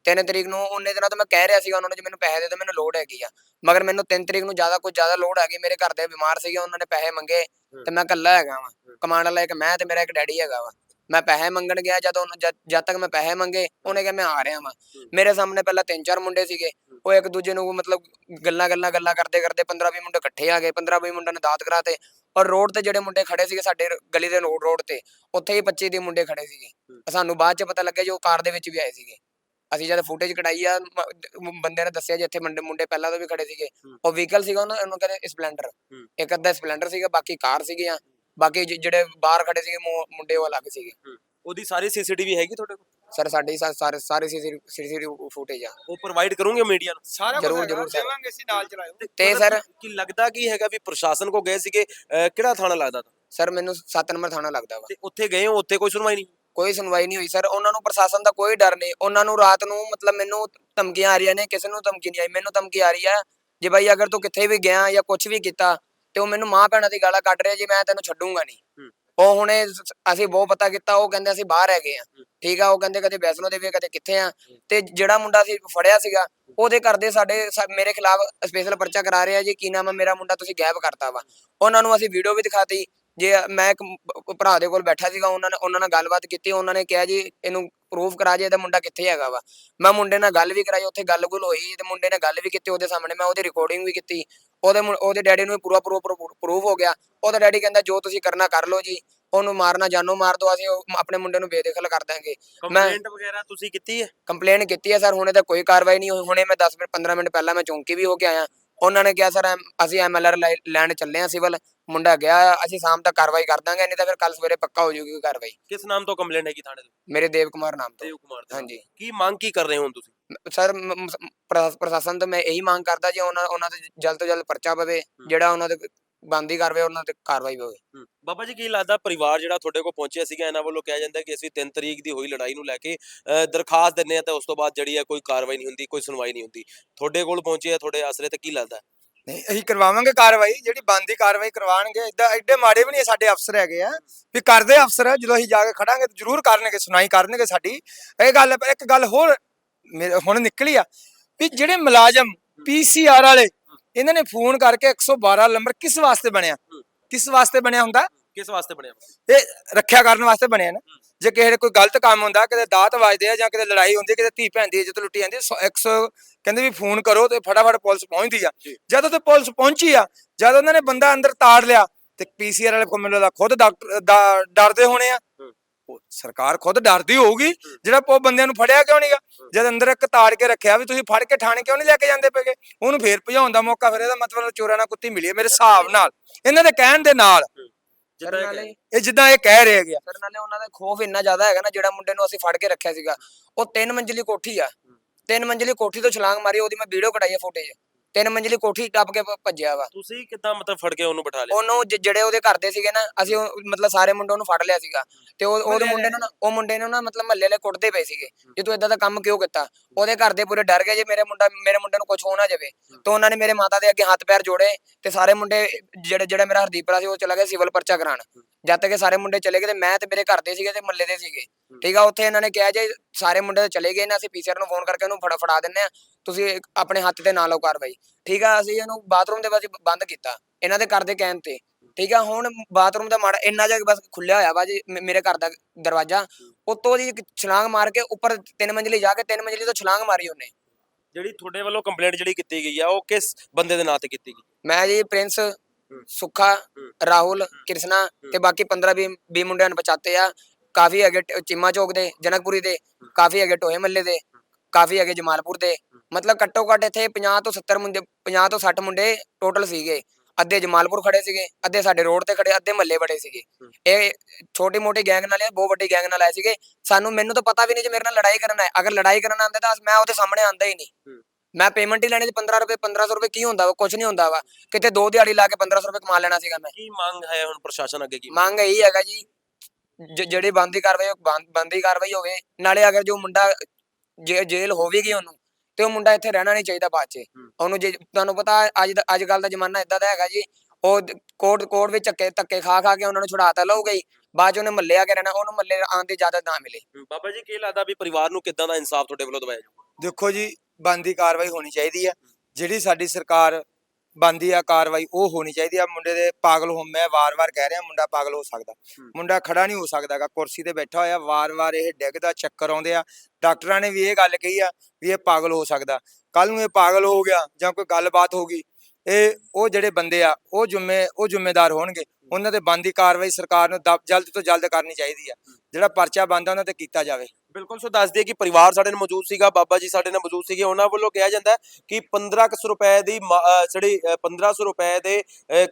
S3: 3 ਤਰੀਕ ਨੂੰ ਉਹਨੇ ਦਿਨਾਂ ਤੋਂ ਮੈਂ ਕਹਿ ਰਿਹਾ ਸੀਗਾ ਉਹਨਾਂ ਨੂੰ ਜੀ ਮੈਨੂੰ ਪੈਸੇ ਦੇ ਦਿਓ ਮੈਨੂੰ ਲੋੜ ਹੈਗੀ ਆ। ਮਗਰ ਮੈਨੂੰ 3 ਤਰੀਕ ਨੂੰ ਜ਼ਿਆਦਾ ਕੁਝ ਜ਼ਿਆਦਾ ਲੋੜ ਹੈਗੀ ਮੇਰੇ ਘਰ ਦੇ ਬਿਮਾਰ ਸੀਗੇ ਉਹਨਾਂ ਨੇ ਪੈਸੇ ਮੰਗੇ ਤੇ ਮੈਂ ਇਕੱਲਾ ਹੈਗਾ ਵਾਂ। ਕਮਾਉਣ ਵਾਲਾ ਇੱਕ ਮੈਂ ਤੇ ਮੇਰਾ ਇੱਕ ਡੈਡੀ ਹੈਗਾ ਵਾ। ਮੈਂ ਪੈਸੇ ਮੰਗਣ ਗਿਆ ਜਦ ਉਹਨੂੰ ਜਦ ਜਦ ਤੱਕ ਮੈਂ ਪੈਸੇ ਮੰਗੇ ਉਹਨੇ ਕਿਹਾ ਮੈਂ ਆ ਰਿਹਾ ਵਾਂ। ਮੇਰੇ ਸਾਹਮਣੇ ਪਹਿਲਾਂ ਤਿੰਨ ਚਾਰ ਮੁੰਡੇ ਸੀਗੇ। ਉਹ ਇੱਕ ਦੂਜੇ ਨੂੰ ਮਤਲਬ ਗੱਲਾਂ ਗੱਲਾਂ ਗੱਲਾਂ ਕਰਦੇ ਕਰਦੇ 15 20 ਮੁੰਡੇ ਇਕੱਠੇ ਆ ਗਏ 15 20 ਮੁੰਡਿਆਂ ਨੇ ਦਾਤ ਕਰਾਤੇ। ਔਰ ਰੋਡ ਤੇ ਜਿਹੜੇ ਮੁੰਡੇ ਖੜੇ ਸੀਗੇ ਸਾਡੇ ਗਲੀ ਦੇ ਰੋਡ ਰੋਡ ਤੇ ਉੱਥੇ ਹੀ 25 ਦੇ ਮੁੰਡੇ ਖੜੇ ਸੀਗੇ। ਸਾਨੂੰ ਬਾਅਦ ਚ ਪਤਾ ਲੱਗਿਆ ਜੋ ਕਾਰ ਦੇ ਵਿੱਚ ਵੀ ਆਏ ਸੀਗੇ। ਅਸੀਂ ਜਦ ਫੁਟੇਜ ਕਢਾਈ ਆ ਬੰਦੇ ਨੇ ਦੱਸਿਆ ਜਿੱਥੇ ਮੁੰਡੇ ਮੁੰਡੇ ਪਹਿਲਾਂ ਤੋਂ ਵੀ ਖੜੇ ਸੀਗੇ। ਉਹ ਵਹੀਕਲ ਸੀਗਾ ਉਹਨਾਂ ਉਹਨੂੰ ਕਹਿੰਦੇ ਸਪਲੈਂਡਰ ਇੱਕ ਅੱਧਾ ਸਪਲੈਂਡਰ ਸੀਗਾ ਬਾਕੀ ਕਾਰ ਸੀਗੀਆਂ। ਬਾਕੀ ਜਿ- ਜਿਹੜੇ ਬਾਹਰ ਖੜੇ ਸੀਗੇ ਮੁ- ਮੁੰਡੇ ਉਹ ਅਲੱਗ ਸੀਗੇ।
S4: ਉਹਦੀ ਸਾਰੀ ਸੀਸੀਟੀਵੀ ਹੈਗੀ ਤੁਹਾਡੇ ਕੋਲ?
S3: ਸਰ ਸਾਡੀ ਸਾਰੇ ਸਾਰੇ ਸੀਸੀਟੀਵੀ ਫੁਟੇਜ ਆ।
S4: ਉਹ ਪ੍ਰੋਵਾਈਡ ਕਰੋਗੇ ਮੀਡੀਆ ਨੂੰ?
S2: ਸਾਰਾ
S3: ਜ਼ਰੂਰ, ਜ਼ਰੂਰ ਸਰ।
S2: ਦੇਵਾਂਗੇ ਅਸੀਂ ਨਾਲ ਚਲਾਇਓ।
S3: ਤੇ
S4: ਮਤਲਬ
S3: ਸਰ
S4: ਕੀ ਲੱਗਦਾ ਕੀ ਹੈਗਾ ਵੀ ਪ੍ਰਸ਼ਾਸਨ ਕੋ ਗਏ ਸੀਗੇ? ਅਹ, ਕਿਹੜਾ ਥਾਣਾ ਲੱਗਦਾ ਤਾ?
S3: ਸਰ ਮੈਨੂੰ 7 ਨੰਬਰ ਥਾਣਾ ਲੱਗਦਾ ਵਾ।
S4: ਤੇ ਉੱਥੇ ਗਏ ਹੋ ਉੱਥੇ ਕੋਈ ਸੁਣਵਾਈ ਨਹੀਂ
S3: ਕੋਈ ਸੁਣਵਾਈ ਨਹੀਂ ਹੋਈ ਸਰ। ਉਹਨਾਂ ਨੂੰ ਪ੍ਰਸ਼ਾਸਨ ਦਾ ਕੋਈ ਡਰ ਨਹੀਂ। ਉਹਨਾਂ ਨੂੰ ਰਾਤ ਨੂੰ ਮਤਲਬ ਮੈਨੂੰ ਧਮਕੀਆਂ ਆ ਰਹੀਆਂ ਨੇ ਕਿਸੇ ਨੂੰ ਧਮਕੀ ਨਹੀਂ ਆਈ। ਮੈਨੂੰ ਧਮਕੀ ਆ ਰਹੀ ਆ ਜੇ ਬਾਈ ਅਗਰ ਤੂੰ ਕਿੱਥੇ ਵੀ ਗਿਆ ਜਾਂ ਕੁਝ ਵੀ ਕੀਤਾ ਤੇ ਉਹ ਮੈਨੂੰ ਮਾਂ ਭੈਣਾਂ ਦੀ ਗਾਲਾਂ ਕੱਢ ਰਿਹਾ ਜੀ ਮੈਂ ਤੈਨੂੰ ਛੱਡੂੰਗਾ ਨਹੀਂ। ਉਹ ਹੁਣੇ ਅਸੀਂ ਬਹੁਤ ਪਤਾ ਕੀਤਾ ਉਹ ਕਹਿੰਦੇ ਅਸੀਂ ਬਾਹਰ ਹੈਗੇ ਆ। ਠੀਕ ਆ ਉਹ ਕਹਿੰਦੇ ਕਦੇ ਵੈਸਨੋ ਦੇਵੀ ਕਦੇ ਕਿੱਥੇ ਆ। ਤੇ ਜਿਹੜਾ ਮੁੰਡਾ ਸੀ ਫੜਿਆ ਸੀਗਾ ਉਹਦੇ ਘਰ ਦੇ ਸਾਡੇ ਮੇਰੇ ਖਿਲਾਫ ਸਪੈਸ਼ਲ ਪਰਚਾ ਕਰਾ ਰਿਹਾ ਜੀ ਕੀ ਨਾਮ ਹੈ ਮੇਰਾ ਮੁੰਡਾ ਤੁਸੀਂ ਗਾਇਬ ਕਰਤਾ ਵਾ। ਉਹਨਾਂ ਨੂੰ ਅਸੀਂ ਵੀਡੀਓ ਵੀ ਦਿਖਾਤੀ ਜੇ ਮੈਂ ਇੱਕ ਭਰਾ ਦੇ ਕੋਲ ਬੈਠਾ ਸੀਗਾ ਉਹਨਾਂ ਨੇ ਉਹਨਾਂ ਨਾਲ ਗੱਲਬਾਤ ਕੀਤੀ ਉਹਨਾਂ ਨੇ ਕਿਹਾ ਜੀ ਇਹਨੂੰ ਪ੍ਰੂਫ ਕਰਾ ਜੇ ਇਹਦਾ ਮੁੰਡਾ ਕਿੱਥੇ ਹੈਗਾ ਵਾ। ਮੈਂ ਮੁੰਡੇ ਨਾਲ ਗੱਲ ਵੀ ਕਰਾਈ ਉੱਥੇ ਗੱਲ-ਗੁੱਲ ਹੋਈ ਤੇ ਮੁੰਡੇ ਨੇ ਗੱਲ ਵੀ ਕੀਤੀ ਉਹਦੇ ਸਾਹਮਣੇ ਮੈਂ ਉਹਦੀ ਰਿਕਾਰਡਿੰਗ ਵੀ ਕੀਤੀ। ਉਹਦੇ ਮੁੰ- ਉਹਦੇ ਡੈਡੀ ਨੂੰ ਵੀ ਪੂਰਾ ਪ੍ਰੂਫ ਹੋ ਗਿਆ। ਉਹਦਾ ਡੈਡੀ ਕਹਿੰਦਾ ਜੋ ਤੁਸੀਂ ਕਰਨਾ ਕਰ ਲਓ ਜੀ। ਉਹਨੂੰ ਮਾਰਨਾ ਜਾਨੋਂ ਮਾਰ ਦੋ ਅਸੀਂ ਉਹ ਆਪਣੇ ਮੁੰਡੇ ਨੂੰ ਬੇਦਖਲ ਕਰ ਦਾਂਗੇ ਮੈਂ
S4: ਕੰਪਲੇਂਟ ਵਗੈਰਾ ਤੁਸੀਂ ਕੀਤੀ ਹੈ?
S3: ਕੰਪਲੇਨ ਕੀਤੀ ਹੈ ਸਰ ਹੁਣੇ ਤਾਂ ਕੋਈ ਕਾਰਵਾਈ ਨਹੀਂ ਹੋਈ। ਹੁਣੇ ਮੈਂ 10 ਮਿੰਟ 15 ਮਿੰਟ ਪਹਿਲਾਂ ਮੈਂ ਚੌਂਕੀ ਵੀ ਹੋ ਕੇ ਆਇਆ। ਉਹਨਾਂ ਨੇ ਕਿਹਾ ਸਰ ਅਸੀਂ ਐਮਐਲਆਰ ਲੈਣ ਚੱਲੇ ਆ ਸਿਵਲ। ਮੁੰਡਾ ਗਿਆ ਅਸੀਂ ਸ਼ਾਮ ਤੱਕ ਕਾਰਵਾਈ ਕਰ ਦਾਂਗੇ ਨਹੀਂ ਤਾਂ ਫਿਰ ਕੱਲ ਸਵੇਰੇ ਪੱਕਾ ਹੋ ਜਾਊਗੀ ਕਾਰਵਾਈ।
S4: ਕਿਸ ਨਾਮ ਤੋਂ ਕੰਪਲੇਂਟ ਹੈਗੀ ਥਾਣੇ ਦੇ
S3: ਮੇਰੇ ਦੇਵ ਕੁਮਾਰ ਨਾਮ ਤੋਂ।
S4: ਦੇਵ ਕੁਮਾਰ ਦੇ
S3: ਹਾਂਜੀ।
S4: ਕੀ ਮੰਗ ਕੀ ਕਰ ਰਹੇ ਹੋ ਹੁਣ ਤੁਸੀਂ?
S3: ਮ- ਸਰ ਮ- ਮ- ਪ੍ਰਸ਼ਾ- ਪ੍ਰਸ਼ਾਸਨ ਤੋਂ ਮੈਂ ਇਹੀ ਮੰਗ ਕਰਦਾ ਜੀ ਉਹਨਾਂ ਉਹਨਾਂ ਤੇ ਜਲਦ ਤੋਂ ਜਲਦ ਪਰਚਾ ਪਵੇ ਜਿਹੜਾ ਉਹਨਾਂ ਤੇ ਬੰਦੀ ਕਰਵੇ ਉਹਨਾਂ ਤੇ ਕਾਰਵਾਈ ਹੋਵੇ
S4: ਬਾਬਾ ਜੀ ਕੀ ਲੱਗਦਾ ਪਰਿਵਾਰ ਜਿਹੜਾ ਤੁਹਾਡੇ ਕੋਲ ਪਹੁੰਚਿਆ ਸੀਗਾ ਇਹਨਾਂ ਵੱਲੋਂ ਕਿਹਾ ਜਾਂਦਾ ਕਿ ਅਸੀਂ 3 ਤਰੀਕ ਦੀ ਹੋਈ ਲੜਾਈ ਨੂੰ ਲੈ ਕੇ ਦਰਖਾਸਤ ਦਿੰਨੇ ਆ ਤੇ ਉਸ ਤੋਂ ਬਾਅਦ ਜਿਹੜੀ ਹੈ ਕੋਈ ਕਾਰਵਾਈ ਨਹੀਂ ਹੁੰਦੀ ਕੋਈ ਸੁਣਵਾਈ ਨਹੀਂ ਹੁੰਦੀ। ਤੁਹਾਡੇ ਕੋਲ ਪਹੁੰਚੇ ਆ ਤੁਹਾਡੇ ਆਸਰੇ ਤੇ ਕੀ ਲੱਗਦਾ?
S2: ਨਹੀਂ ਅਸੀਂ ਕਰਵਾਵਾਂਗੇ ਕਾਰਵਾਈ ਜਿਹੜੀ ਬੰਦੀ ਕਾਰਵਾਈ ਕਰਵਾਣਗੇ ਇਦਾਂ ਐਡੇ ਮਾੜੇ ਵੀ ਨਹੀਂ ਸਾਡੇ ਅਫਸਰ ਹੈਗੇ ਆ ਵੀ ਕਰਦੇ ਅਫਸਰ ਜਦੋਂ ਅਸੀਂ ਜਾ ਕੇ ਖੜਾਂਗੇ ਤਾਂ ਜ਼ਰੂਰ ਕਰਨਗੇ ਸੁਣਾਈ ਕਰਨਗੇ ਸਾਡੀ। ਇਹ ਗੱਲ ਇੱਕ ਗੱਲ ਹੋਰ ਮੇਰੇ- ਹੁਣ ਨਿਕਲੀ ਆ ਵੀ ਜਿਹੜੇ ਮੁਲਾਜ਼ਮ ਪੀਸੀਆਰ ਵਾਲੇ ਇਹਨਾਂ ਨੇ ਫੋਨ ਕਰਕੇ 112 ਨੰਬਰ ਕਿਸ ਵਾਸਤੇ ਬਣਿਆ? ਕਿਸ ਵਾਸਤੇ ਬਣਿਆ ਹੁੰਦਾ?
S4: ਕਿਸ ਵਾਸਤੇ ਬਣਿਆ?
S2: ਇਹ ਰੱਖਿਆ ਕਰਨ ਵਾਸਤੇ ਬਣਿਆ ਨਾ। ਜੇ ਕਿਸੇ ਦੇ ਕੋਈ ਗਲਤ ਕੰਮ ਹੁੰਦਾ ਕਿਤੇ ਦਾਤ ਵੱਜਦੇ ਆ ਜਾਂ ਕਿਤੇ ਲੜਾਈ ਹੁੰਦੀ ਕਿਤੇ ਧੀ ਭੈਣ ਦੀ ਇੱਜ਼ਤ ਲੁੱਟੀ ਜਾਂਦੀ 100 ਕਹਿੰਦੇ ਵੀ ਫੋਨ ਕਰੋ ਤੇ ਫਟਾਫਟ ਪੁਲਿਸ ਪਹੁੰਚਦੀ ਆ। ਜਦੋਂ ਤੇ ਪੁਲਿਸ ਪਹੁੰਚੀ ਆ ਜਦ ਉਹਨਾਂ ਨੇ ਬੰਦਾ ਅੰਦਰ ਤਾੜ ਲਿਆ ਤੇ ਪੀਸੀਆਰ ਵਾਲੇ ਕੋਲ ਲੱਗਦਾ ਖੁਦ ਡਾਕਟਰ ਦਾ- ਡਰਦੇ ਹੋਣੇ ਆ। ਸਰਕਾਰ ਖੁਦ ਡਰਦੀ ਹੋਊਗੀ ਜਿਹੜਾ ਉਹ ਬੰਦਿਆਂ ਨੂੰ ਫੜਿਆ ਕਿਉਂ ਨਹੀਂਗਾ ਜਦ ਅੰਦਰ ਇੱਕ ਤਾੜ ਕੇ ਰੱਖਿਆ ਵੀ ਤੁਸੀਂ ਫੜ ਕੇ ਥਾਣੇ ਕਿਉਂ ਨਹੀਂ ਲੈ ਕੇ ਜਾਂਦੇ ਪਏਗੇ? ਉਹਨੂੰ ਫੇਰ ਭਜਾਉਣ ਦਾ ਮੌਕਾ ਫਿਰ ਇਹਦਾ ਮਤਲਬ ਚੋਰਾਂ ਨਾਲ ਕੁੱਤੀ ਮਿਲੀ ਹੈ ਮੇਰੇ ਹਿਸਾਬ ਨਾਲ। ਇਹਨਾਂ ਦੇ ਕਹਿਣ ਦੇ ਨਾਲ
S4: ਜਿੱਦਾਂ ਇਹ
S3: ਨਾਲੇ
S2: ਇਹ ਜਿੱਦਾਂ ਇਹ ਕਹਿ ਰਹੇ ਹੈਗੇ ਆ।
S3: ਸਰ ਨਾਲੇ ਉਹਨਾਂ ਦਾ ਖੋਫ ਇੰਨਾ ਜ਼ਿਆਦਾ ਹੈਗਾ ਨਾ ਜਿਹੜਾ ਮੁੰਡੇ ਨੂੰ ਅਸੀਂ ਫੜ ਕੇ ਰੱਖਿਆ ਸੀਗਾ। ਉਹ ਤਿੰਨ ਮੰਜ਼ਿਲੀ ਕੋਠੀ ਆ। ਤਿੰਨ ਮੰਜ਼ਿਲੀ ਕੋਠੀ ਤੋਂ ਛਲਾਂਗ ਮਾਰੀ ਉਹਦੀ ਮੈਂ ਵੀਡੀਓ ਕਢਾਈ ਹੈ ਫੁਟੇਜ। ਤਿੰਨ ਮੰਜ਼ਿਲੀ ਕੋਠੀ ਟੱਪ ਕੇ ਭ- ਭੱਜਿਆ ਵਾ।
S4: ਤੁਸੀਂ ਕਿੱਦਾਂ ਮਤਲਬ ਫੜ ਕੇ ਉਹਨੂੰ ਬਿਠਾ ਲਿਆ?
S3: ਉਹਨੂੰ ਜ- ਜਿਹੜੇ ਉਹਦੇ ਘਰ ਦੇ ਸੀਗੇ ਨਾ ਅਸੀਂ ਉਹ- ਮਤਲਬ ਸਾਰੇ ਮੁੰਡੇ ਉਹਨੂੰ ਫੜ ਲਿਆ ਸੀਗਾ। ਤੇ ਉਹ ਉਹਦੇ ਮੁੰਡੇ ਨੂੰ ਨਾ ਉਹ ਮੁੰਡੇ ਨੂੰ ਨਾ ਮਤਲਬ ਮਹੱਲੇ ਵਾਲੇ ਕੁੱਟਦੇ ਪਏ ਸੀਗੇ। ਜੇ ਤੂੰ ਇਦਾਂ ਦਾ ਕੰਮ ਕਿਉਂ ਕੀਤਾ? ਉਹਦੇ ਘਰ ਦੇ ਪੂਰੇ ਡਰ ਗਏ ਜੇ ਮੇਰੇ ਮੁੰਡਾ ਮੇਰੇ ਮੁੰਡੇ ਨੂੰ ਕੁਝ ਹੋ ਨਾ ਜਾਵੇ। ਤਾਂ ਉਹਨਾਂ ਨੇ ਮੇਰੇ ਮਾਤਾ ਦੇ ਅੱਗੇ ਹੱਥ ਪੈਰ ਜੋੜੇ ਤੇ ਸਾਰੇ ਮੁੰਡੇ ਜਿਹੜੇ ਜਿਹੜਾ ਮੇਰਾ ਹਰਦੀਪਰਾ ਸੀ ਉਹ ਚਲਾ ਗਿਆ ਸਿਵਲ ਪਰਚਾ ਕਰਾਉਣ। ਜਦ ਤੱਕ ਇਹ ਸਾਰੇ ਮੁੰਡੇ ਚਲੇ ਗਏ ਤੇ ਮੈਂ ਤੇ ਮੇਰੇ ਘਰ ਦੇ ਸੀਗੇ ਤੇ ਮਹੱਲੇ ਦੇ ਸੀਗੇ। ਠੀਕ ਆ ਉੱਥੇ ਇਹਨਾਂ ਨੇ ਕਿਹਾ ਜੇ ਸਾਰੇ ਮੁੰਡੇ ਤਾਂ ਚਲੇ ਗਏ ਨੇ ਅਸੀਂ ਪੀਸੀਆਰ ਨੂੰ ਫੋਨ ਕਰਕੇ ਉਹਨੂੰ ਫੜਾ ਫੜਾ ਦਿੰਨੇ ਆ ਤੁਸੀਂ ਆਪਣੇ ਹੱਥ ਤੇ ਨਾ ਲਓ ਕਾਰਵਾਈ। ਠੀਕ ਆ ਅਸੀਂ ਇਹਨੂੰ ਬਾਥਰੂਮ ਦੇ ਵਿੱਚ ਬੰਦ ਕੀਤਾ ਇਹਨਾਂ ਦੇ ਘਰ ਦੇ ਕਹਿਣ ਤੇ। ਠੀਕ ਆ ਹੁਣ ਬਾਥਰੂਮ ਦਾ ਮਾੜਾ ਇੰਨਾ ਜਿਹਾ ਬਸ ਖੁੱਲਿਆ ਹੋਇਆ ਵਾ ਜੀ ਮੇਰੇ ਘਰ ਦਾ ਦਰਵਾਜ਼ਾ। ਉੱਤੋਂ ਇੱਕ ਛਲਾਂਗ ਮਾਰ ਕੇ ਉੱਪਰ ਤਿੰਨ ਮੰਜ਼ਲੀ ਜਾ ਕੇ ਤਿੰਨ ਮੰਜ਼ਲੀ ਤੋਂ ਛਲਾਂਗ ਮਾਰੀ ਉਹਨੇ।
S4: ਜਿਹੜੀ ਤੁਹਾਡੇ ਵੱਲੋਂ ਕੰਪਲੇਂਟ ਜਿਹੜੀ ਕੀਤੀ ਗਈ ਆ ਉਹ ਕਿਸ ਬੰਦੇ ਦੇ ਨਾਂ ਤੇ ਕੀਤੀ ਗਈ?
S3: ਮੈਂ ਜੀ ਪ੍ਰਿੰਸ ਸੁੱਖਾ ਰਾਹੁਲ ਕ੍ਰਿਸ਼ਨਾ ਤੇ ਬਾਕੀ 15 20 20 ਮੁੰਡਿਆਂ ਨੂੰ ਬਚਾਤੇ ਆ। ਕਾਫੀ ਟ- ਚੀਮਾ ਚੌਕ ਦੇ ਜਨਕਪੁਰੀ ਦੇ ਕਾਫੀ ਹੈਗੇ ਟੋਏ ਮੱਲੇ ਦੇ ਕਾਫੀ ਹੈਗੇ ਜਮਾਲਪੁਰ ਦੇ। ਮਤਲਬ ਘੱਟੋ ਘੱਟ ਇੱਥੇ 50 ਤੋਂ 70 ਮੁੰਡੇ 50 ਤੋਂ 60 ਮੁੰਡੇ ਟੋਟਲ ਸੀਗੇ। ਅੱਧੇ ਜਮਾਲਪੁਰ ਖੜੇ ਸੀਗੇ ਅੱਧੇ ਸਾਡੇ ਰੋਡ ਤੇ ਖੜੇ ਅੱਧੇ ਮੱਲੇ ਬੜੇ ਸੀਗੇ। ਇਹ ਛੋਟੀ ਮੋਟੀ ਗੈਂਗ ਨਾਲ ਇਹ ਬਹੁਤ ਵੱਡੀ ਗੈਂਗ ਨਾਲ ਆਏ ਸੀਗੇ। ਸਾਨੂੰ ਮੈਨੂੰ ਤਾਂ ਪਤਾ ਵੀ ਨਹੀਂ ਜੇ ਮੇਰੇ ਨਾਲ ਲੜਾਈ ਕਰਨ ਆਏ। ਅਗਰ ਲੜਾਈ ਕਰਨ ਆਉਂਦੇ ਤਾਂ ਮੈਂ ਉਹਦੇ ਸਾਹਮਣੇ ਆਂਦਾ ਹੀ ਨਹੀਂ। ਮੈਂ ਪੇਮੈਂਟ ਹੀ ਲੈਣੀ ਸੀ 15 ਰੁਪਏ 1500 ਰੁਪਏ ਕੀ ਹੁੰਦਾ ਵਾ ਕੁਝ ਨਹੀਂ ਹੁੰਦਾ ਵਾ। ਕਿਤੇ ਦੋ ਦਿਹਾੜੀ ਲਾ ਕੇ 1500 ਰੁਪਏ ਕਮਾ ਲੈਣਾ ਸੀਗਾ ਮੈਂ।
S4: ਕੀ ਮੰਗ ਹੈ ਹੁਣ ਪ੍ਰਸ਼ਾਸਨ ਅੱਗੇ ਕੀ?
S3: ਮੰਗ ਇਹੀ ਹੈਗਾ ਜੀ ਜ- ਜਿਹੜੀ ਬੰਦੀ ਕਾਰਵਾਈ ਬੰਦ- ਕਾਰਵਾਈ ਹੋਵੇ। ਨਾਲੇ ਅਗਰ ਜੋ ਮੁੰਡਾ ਜੇ ਜੇਲ੍ਹ ਹੋਵੇਗੀ ਉਹਨੂੰ ਤੇ ਉਹ ਮੁੰਡਾ ਇੱਥੇ ਰਹਿਣਾ ਨਹੀਂ ਚਾਹੀਦਾ ਬਾਅਦ ਚ। ਉਹਨੂੰ ਜੇ ਤੁਹਾਨੂੰ ਪਤਾ ਅੱਜ ਦਾ ਅੱਜ ਕੱਲ ਦਾ ਜ਼ਮਾਨਾ ਇਦਾਂ ਦਾ ਹੈਗਾ ਜੀ ਉਹ ਦ- ਕੋਰਟ ਕੋਰਟ ਵਿੱਚ ਧੱਕੇ ਧੱਕੇ ਖਾ ਖਾ ਕੇ ਉਹਨਾਂ ਨੂੰ ਛੁਡਾਤਾ ਲਊਗਾ ਹੀ ਬਾਅਦ ਚ ਉਹਨੇ ਮੱਲੇ ਆ ਕੇ ਰਹਿਣਾ ਉਹਨੂੰ ਮੱਲੇ ਆਉਣ ਦੀ ਇਜਾਜ਼ਤ ਨਾ ਮਿਲੇ।
S4: ਬਾਬਾ ਜੀ ਕੀ ਲੱਗਦਾ ਵੀ ਪਰਿਵਾਰ ਨੂੰ ਕਿੱਦਾਂ ਦਾ ਇਨਸਾਫ ਤੁਹਾਡੇ ਵੱਲੋਂ ਦਵਾਇਆ ਜਾਊਗਾ
S2: ਦੇਖੋ ਜੀ ਬੰਦੀ ਕਾਰਵਾਈ ਹੋਣੀ ਚਾਹੀਦੀ ਆ। ਜਿਹੜੀ ਸਾਡੀ ਸਰਕਾਰ ਬੰਦੀ ਆ ਕਾਰਵਾਈ ਉਹ ਹੋਣੀ ਚਾਹੀਦੀ ਆ। ਮੁੰਡੇ ਦੇ ਪਾਗਲ ਹੋ ਮੈਂ ਵਾਰ-ਵਾਰ ਕਹਿ ਰਿਹਾ ਮੁੰਡਾ ਪਾਗਲ ਹੋ ਸਕਦਾ। ਮੁੰਡਾ ਖੜਾ ਨਹੀਂ ਹੋ ਸਕਦਾਗਾ ਕੁਰਸੀ ਤੇ ਬੈਠਾ ਹੋਇਆ ਵਾਰ-ਵਾਰ ਇਹ ਡਿੱਗਦਾ ਚੱਕਰ ਆਉਂਦੇ ਆ। ਡਾਕਟਰਾਂ ਨੇ ਵੀ ਇਹ ਗੱਲ ਕਹੀ ਆ ਵੀ ਇਹ ਪਾਗਲ ਹੋ ਸਕਦਾ। ਕੱਲ ਨੂੰ ਇਹ ਪਾਗਲ ਹੋ ਗਿਆ ਜਾਂ ਕੋਈ ਗੱਲਬਾਤ ਹੋ ਗਈ ਇਹ ਉਹ ਜਿਹੜੇ ਬੰਦੇ ਆ ਉਹ ਜ਼ਿੰਮੇ ਉਹ ਜ਼ਿੰਮੇਦਾਰ ਹੋਣਗੇ। ਉਹਨਾਂ ਤੇ ਬੰਦੀ ਕਾਰਵਾਈ ਸਰਕਾਰ ਨੂੰ ਜਲਦ ਤੋਂ ਜਲਦ ਕਰਨੀ ਚਾਹੀਦੀ ਆ। ਜਿਹੜਾ ਪਰਚਾ ਬੰਦਾ ਉਹਨਾਂ ਤੇ ਕੀਤਾ ਜਾਵੇ।
S4: ਬਿਲਕੁਲ ਸੋ ਦੱਸ ਦਈਏ ਕਿ ਪਰਿਵਾਰ ਸਾਡੇ ਨਾਲ ਮੌਜੂਦ ਸੀਗਾ, ਬਾਬਾ ਜੀ ਸਾਡੇ ਨਾਲ ਮੌਜੂਦ ਸੀਗੇ। ਉਹਨਾਂ ਵੱਲੋਂ ਕਿਹਾ ਜਾਂਦਾ ਹੈ ਕਿ 1500 ਰੁਪਏ ਦੀ ਮ- ਅਹ ਜਿਹੜੀ 1500 ਰੁਪਏ ਦੇ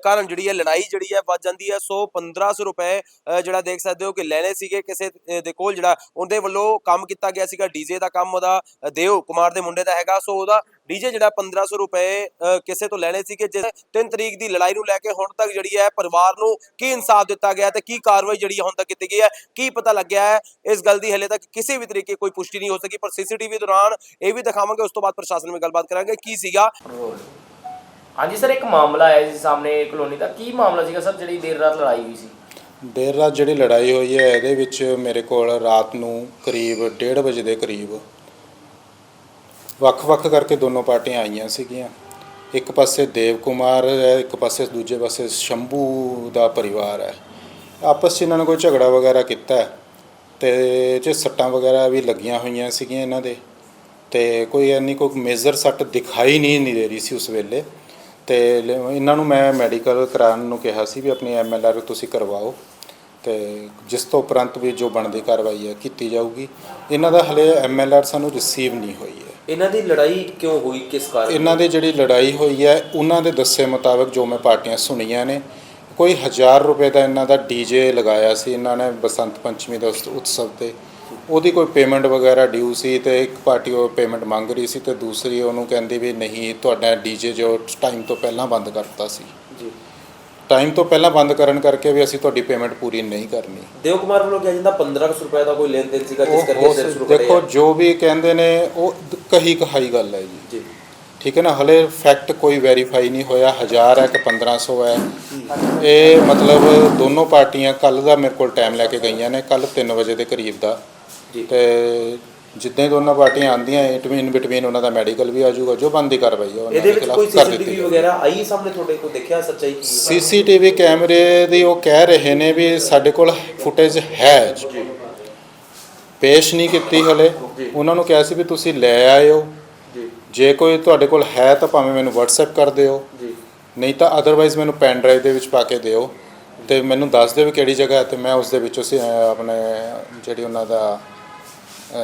S4: ਕਾਰਨ ਜਿਹੜੀ ਹੈ, ਲੜਾਈ ਜਿਹੜੀ ਹੈ ਵੱਜ ਜਾਂਦੀ ਹੈ। ਸੋ 1500 ਰੁਪਏ ਜਿਹੜਾ ਦੇਖ ਸਕਦੇ ਹੋ ਕਿ ਲੈਣੇ ਸੀਗੇ ਕਿਸੇ ਦੇ ਕੋਲ ਜਿਹੜਾ, ਉਹਦੇ ਵੱਲੋਂ ਕੰਮ ਕੀਤਾ ਗਿਆ ਸੀਗਾ। ਡੀਜੇ ਦਾ ਕੰਮ ਉਹਦਾ, ਅਹ ਦੇਵ ਕੁਮਾਰ ਦੇ ਮੁੰਡੇ ਦਾ ਹੈਗਾ। ਸੋ ਉਹਦਾ ਡੀਜੇ ਜਿਹੜਾ 1500 ਰੁਪਏ ਕਿਸੇ ਤੋਂ ਲੈਣੇ ਸੀਗੇ ਜਿਸ 3 ਤਰੀਕ ਦੀ ਲੜਾਈ ਨੂੰ ਲੈ ਕੇ ਹੁਣ ਤੱਕ ਜਿਹੜੀ ਹੈ ਪਰਿਵਾਰ ਨੂੰ ਕੀ ਇਨਸਾਫ ਦਿੱਤਾ ਗਿਆ ਤੇ ਕੀ ਕਾਰਵਾਈ ਜਿਹੜੀ ਹੁਣ ਤੱਕ ਕੀਤੀ ਗਈ ਹੈ ਕੀ ਪਤਾ ਲੱਗਿਆ ਹੈ ਇਸ ਗੱਲ ਦੀ ਹਲੇ ਤੱਕ ਕਿਸੇ ਵੀ ਤਰੀਕੇ ਕੋਈ ਪੁਸ਼ਟੀ ਨਹੀਂ ਹੋ ਸਕੀ ਪਰ ਸੀਸੀਟੀਵੀ ਦੌਰਾਨ ਇਹ ਵੀ ਦਿਖਾਵਾਂਗੇ ਉਸ ਤੋਂ ਬਾਅਦ ਪ੍ਰਸ਼ਾਸਨ ਨਾਲ ਗੱਲਬਾਤ ਕਰਾਂਗੇ ਕੀ ਸੀਗਾ।
S5: ਹਾਂਜੀ ਸਰ ਇੱਕ ਮਾਮਲਾ ਆਇਆ ਸੀ ਸਾਹਮਣੇ ਕਲੋਨੀ ਦਾ ਕੀ ਮਾਮਲਾ ਸੀਗਾ ਸਰ ਜਿਹੜੀ ਦੇਰ ਰਾਤ ਲੜਾਈ ਹੋਈ ਸੀ?
S6: ਦੇਰ ਰਾਤ ਜਿਹੜੀ ਲੜਾਈ ਹੋਈ ਹੈ ਇਹਦੇ ਵਿੱਚ ਮੇਰੇ ਕੋਲ ਰਾਤ ਨੂੰ ਕਰੀਬ 1:30 ਵਜੇ ਦੇ ਕਰੀਬ ਵੱਖ-ਵੱਖ ਕਰਕੇ ਦੋਨੋਂ ਪਾਰਟੀਆਂ ਆਈਆਂ ਸੀਗੀਆਂ। ਇੱਕ ਪਾਸੇ ਦੇਵ ਕੁਮਾਰ ਹੈ, ਇੱਕ ਪਾਸੇ ਦੂਜੇ ਪਾਸੇ ਸ਼ੰਭੂ ਦਾ ਪਰਿਵਾਰ ਹੈ। ਆਪਸ 'ਚ ਇਹਨਾਂ ਨੇ ਕੋਈ ਝਗੜਾ ਵਗੈਰਾ ਕੀਤਾ ਹੈ ਤੇ ਚ ਸੱਟਾਂ ਵਗੈਰਾ ਵੀ ਲੱਗੀਆਂ ਹੋਈਆਂ ਸੀਗੀਆਂ ਇਹਨਾਂ ਦੇ। ਤੇ ਕੋਈ ਇੰਨੀ ਕੋਈ ਮੇਜਰ ਸੱਟ ਦਿਖਾਈ ਨਹੀਂ ਨਹੀਂ ਦੇ ਰਹੀ ਸੀ ਉਸ ਵੇਲੇ। ਤੇ ਇਹਨਾਂ ਨੂੰ ਮੈਂ ਮੈਡੀਕਲ ਕਰਾਉਣ ਨੂੰ ਕਿਹਾ ਸੀ ਵੀ ਆਪਣੀ ਐਮਐਲਆਰ ਤੁਸੀਂ ਕਰਵਾਓ। ਤੇ ਜਿਸ ਤੋਂ ਉਪਰੰਤ ਵੀ ਜੋ ਬਣਦੀ ਕਾਰਵਾਈ ਹੈ, ਕੀਤੀ ਜਾਊਗੀ। ਇਹਨਾਂ ਦਾ ਹਲੇ ਐਮਐਲਆਰ ਸਾਨੂੰ ਰਿਸੀਵ ਨਹੀਂ ਹੋਈ
S4: ਇਹਨਾਂ ਦੀ ਲੜਾਈ ਕਿਉਂ ਹੋਈ? ਕਿਸ ਕਾਰਨ?
S6: ਇਹਨਾਂ ਦੀ ਜਿਹੜੀ ਲੜਾਈ ਹੋਈ ਹੈ, ਉਹਨਾਂ ਦੇ ਦੱਸੇ ਮੁਤਾਬਕ ਜੋ ਮੈਂ ਪਾਰਟੀਆਂ ਸੁਣੀਆਂ ਨੇ, ਕੋਈ 1000 ਰੁਪਏ ਦਾ ਇਹਨਾਂ ਦਾ ਡੀਜੇ ਲਗਾਇਆ ਸੀ, ਇਹਨਾਂ ਨੇ ਬਸੰਤ ਪੰਚਮੀ ਦਾ ਉਤਸਵ ਤੇ। ਉਹਦੀ ਕੋਈ ਪੇਮੈਂਟ ਵਗੈਰਾ ਡਿਊ ਸੀ ਤੇ ਇੱਕ ਪਾਰਟੀ ਉਹ ਪੇਮੈਂਟ ਮੰਗ ਰਹੀ ਸੀ ਤੇ ਦੂਸਰੀ ਉਹਨੂੰ ਕਹਿੰਦੀ ਵੀ ਨਹੀਂ, ਤੁਹਾਡਾ ਡੀਜੇ ਜੋ ਟਾਈਮ ਤੋਂ ਪਹਿਲਾਂ ਬੰਦ ਕਰਤਾ ਸੀ। ਟਾਈਮ ਤੋਂ ਪਹਿਲਾਂ ਬੰਦ ਕਰਨ ਕਰਕੇ ਵੀ ਅਸੀਂ ਤੁਹਾਡੀ ਪੇਮੈਂਟ ਪੂਰੀ ਨਹੀਂ ਕਰਨੀ।
S4: ਦੇਵ ਕੁਮਾਰ ਵੱਲੋਂ ਕਿਹਾ ਜਾਂਦਾ 1500 ਰੁਪਏ ਦਾ ਕੋਈ ਲੈਣ ਦੇਣ ਸੀਗਾ ਜਿਸ ਕਰਕੇ ਸਿਰ ਸ਼ੁਰੂ ਕਰੇ
S6: ਦੇਖੋ ਜੋ ਵੀ ਕਹਿੰਦੇ ਨੇ ਉਹ ਕਹੀ ਕਹਾਈ ਗੱਲ ਹੈ ਜੀ।
S4: ਜੀ।
S6: ਠੀਕ ਹੈ ਨਾ ਹਲੇ ਫੈਕਟ ਕੋਈ ਵੈਰੀਫਾਈ ਨਹੀਂ ਹੋਇਆ 1000 ਹੈ ਕਿ 1500 ਹੈ। ਇਹ ਮਤਲਬ ਦੋਨੋਂ ਪਾਰਟੀਆਂ ਕੱਲ ਦਾ ਮੇਰੇ ਕੋਲ ਟਾਈਮ ਲੈ ਕੇ ਗਈਆਂ ਨੇ ਕੱਲ 3 ਵਜੇ ਦੇ ਕਰੀਬ ਦਾ। ਤੇ ਜਿੱਦਾਂ ਹੀ ਦੋਨੋਂ ਪਾਰਟੀਆਂ ਆਂਦੀਆਂ ਇਨ ਬਿਟਵੀਨ ਉਹਨਾਂ ਦਾ ਮੈਡੀਕਲ ਵੀ ਆ ਜਾਊਗਾ ਜੋ ਬੰਦੀ ਕਾਰਵਾਈ ਹੈ ਉਹਨਾਂ
S4: ਇਹਦੇ
S6: ਦੇ
S4: ਵਿੱਚ
S6: ਖਿਲਾਫ
S4: ਕੋਈ
S6: ਕਰ ਦਿੱਤੀ
S4: ਸੀਸੀਟੀਵੀ
S6: ਜਾਊਗੀ।
S4: ਵਗੈਰਾ ਆਈ ਸਾਹਮਣੇ ਤੁਹਾਡੇ ਕੋਲ ਦੇਖਿਆ ਸੱਚਾਈ ਕੀ ਹੈ?
S6: ਸੀਸੀਟੀਵੀ ਕੈਮਰੇ ਦੀ ਉਹ ਕਹਿ ਰਹੇ ਨੇ ਵੀ ਸਾਡੇ ਕੋਲ ਫੁਟੇਜ ਹੈ ਪੇਸ਼ ਨਹੀਂ ਕੀਤੀ ਹਲੇ।
S4: ਜੀ।
S6: ਉਹਨਾਂ ਨੂੰ ਕਿਹਾ ਸੀ ਵੀ ਤੁਸੀਂ ਲੈ ਆਇਓ।
S4: ਜੀ।
S6: ਜੇ ਕੋਈ ਤੁਹਾਡੇ ਕੋਲ ਹੈ ਤਾਂ ਭਾਵੇਂ ਮੈਨੂੰ WhatsApp ਕਰ ਦਿਓ।
S4: ਜੀ।
S6: ਨਹੀਂ ਤਾਂ ਅਦਰਵਾਈਜ਼ ਮੈਨੂੰ ਪੈਨ ਡਰਾਈਵ ਦੇ ਵਿੱਚ ਪਾ ਕੇ ਦਿਓ ਤੇ ਮੈਨੂੰ ਦੱਸ ਦਿਓ ਵੀ ਕਿਹੜੀ ਜਗ੍ਹਾ ਹੈ ਤੇ ਮੈਂ ਉਸ ਦੇ ਵਿੱਚੋਂ ਸੀ ਅਹ, ਆਪਣੇ ਜਿਹੜੀ ਉਹਨਾਂ ਦਾ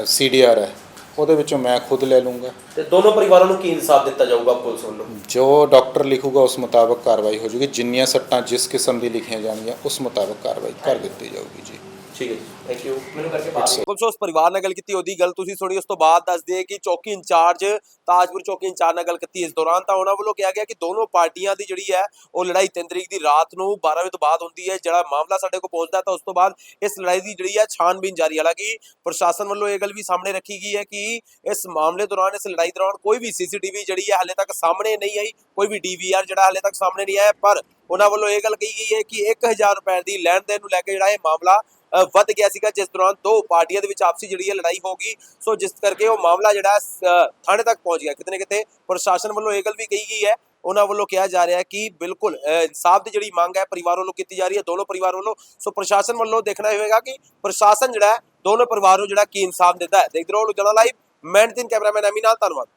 S6: ਸੀਡੀਆਰ ਹੈ। ਉਹਦੇ ਵਿੱਚੋਂ ਮੈਂ ਖੁਦ ਲੈ ਲੂੰਗਾ।
S4: ਤੇ ਦੋਨੋਂ ਪਰਿਵਾਰਾਂ ਨੂੰ ਕੀ ਇਨਸਾਫ ਦਿੱਤਾ ਜਾਊਗਾ ਪੁਲਿਸ ਵੱਲੋਂ?
S6: ਜੋ ਡਾਕਟਰ ਲਿਖੂਗਾ ਉਸ ਮੁਤਾਬਕ ਕਾਰਵਾਈ ਹੋ ਜੂਗੀ। ਜਿੰਨੀਆਂ ਸੱਟਾਂ ਜਿਸ ਕਿਸਮ ਦੀ ਲਿਖੀਆਂ ਜਾਣਗੀਆਂ ਉਸ ਮੁਤਾਬਕ ਕਾਰਵਾਈ ਕਰ ਦਿੱਤੀ ਜਾਊਗੀ ਜੀ।
S4: ਠੀਕ ਹੈ ਜੀ ਥੈਂਕ ਯੂ ਮੈਨੂੰ ਕਰਕੇ ਬਾਤ ਕੁਝ ਉਸ ਪਰਿਵਾਰ ਨਾਲ ਗੱਲ ਕੀਤੀ ਉਹਦੀ ਗੱਲ ਤੁਸੀਂ ਸੁਣੀ ਉਸ ਤੋਂ ਬਾਅਦ ਦੱਸ ਦਈਏ ਕਿ ਚੌਕੀ ਇੰਚਾਰਜ ਤਾਜਪੁਰ ਚੌਕੀ ਇੰਚਾਰਜ ਨਾਲ ਗੱਲ ਕੀਤੀ ਇਸ ਦੌਰਾਨ ਤਾਂ ਉਹਨਾਂ ਵੱਲੋਂ ਕਿਹਾ ਗਿਆ ਕਿ ਦੋਨੋਂ ਪਾਰਟੀਆਂ ਦੀ ਜਿਹੜੀ ਹੈ ਉਹ ਲੜਾਈ 3 ਤਰੀਕ ਦੀ ਰਾਤ ਨੂੰ 12 ਵਜੇ ਤੋਂ ਬਾਅਦ ਹੁੰਦੀ ਹੈ ਜਿਹੜਾ ਮਾਮਲਾ ਸਾਡੇ ਕੋਲ ਪਹੁੰਚਦਾ ਤਾਂ ਉਸ ਤੋਂ ਬਾਅਦ ਇਸ ਲੜਾਈ ਦੀ ਜਿਹੜੀ ਹੈ ਛਾਨਬੀਨ ਜਾਰੀ ਹੈ। ਹਾਲਾਂਕਿ ਪ੍ਰਸ਼ਾਸਨ ਵੱਲੋਂ ਇਹ ਗੱਲ ਵੀ ਸਾਹਮਣੇ ਰੱਖੀ ਗਈ ਹੈ ਕਿ ਇਸ ਮਾਮਲੇ ਦੌਰਾਨ ਇਸ ਲੜਾਈ ਦੌਰਾਨ ਕੋਈ ਵੀ ਸੀਸੀਟੀਵੀ ਜਿਹੜੀ ਹੈ ਹਾਲੇ ਤੱਕ ਸਾਹਮਣੇ ਨਹੀਂ ਆਈ ਕੋਈ ਵੀ ਡੀਵੀਆਰ ਜਿਹੜਾ ਹਾਲੇ ਤੱਕ ਸਾਹਮਣੇ ਨਹੀਂ ਆਇਆ ਪਰ ਉਹਨਾਂ ਵੱਲੋਂ ਇਹ ਗੱਲ ਕਹੀ ਗਈ ਹੈ ਕਿ 1000 ਰੁਪਏ ਦੀ ਲੈਣ ਦੇਣ ਨੂੰ ਲੈ ਕੇ ਜਿਹੜਾ ਇਹ ਮਾਮਲਾ ਵੱਧ ਗਿਆ ਸੀਗਾ, ਜਿਸ ਦੌਰਾਨ ਦੋ ਪਾਰਟੀਆਂ ਦੇ ਵਿੱਚ ਆਪਸੀ ਜਿਹੜੀ ਹੈ ਲੜਾਈ ਹੋ ਗਈ। ਸੋ ਜਿਸ ਕਰਕੇ ਉਹ ਮਾਮਲਾ ਜਿਹੜਾ ਥਾਣੇ ਤੱਕ ਪਹੁੰਚ ਗਿਆ। ਕਿਤੇ ਨਾ ਕਿਤੇ ਪ੍ਰਸ਼ਾਸਨ ਵੱਲੋਂ ਇਹ ਗੱਲ ਵੀ ਕਹੀ ਗਈ ਹੈ। ਉਹਨਾਂ ਵੱਲੋਂ ਕਿਹਾ ਜਾ ਰਿਹਾ ਹੈ ਕਿ ਬਿਲਕੁਲ ਇਨਸਾਫ ਦੀ ਜਿਹੜੀ ਮੰਗ ਹੈ, ਪਰਿਵਾਰ ਵੱਲੋਂ ਕੀਤੀ ਜਾ ਰਹੀ ਹੈ, ਦੋਨੋਂ ਪਰਿਵਾਰ ਵੱਲੋਂ। ਸੋ ਪ੍ਰਸ਼ਾਸਨ ਵੱਲੋਂ ਦੇਖਣਾ ਇਹ ਹੋਵੇਗਾ ਕਿ ਪ੍ਰਸ਼ਾਸਨ ਜਿਹੜਾ ਹੈ, ਦੋਨੋਂ ਪਰਿਵਾਰ ਨੂੰ ਜਿਹੜਾ ਕੀ ਇਨਸਾਫ ਦਿੰਦਾ ਹੈ। ਦੇਖਦੇ ਰਹੋ ਲੁਧਿਆਣਾ ਲਾਈਵ ਮੈਂ ਨਿਤਿਨ ਕੈਮਰਾਮੈਨ ਅਮੀ ਨਾਲ, ਧੰਨਵਾਦ।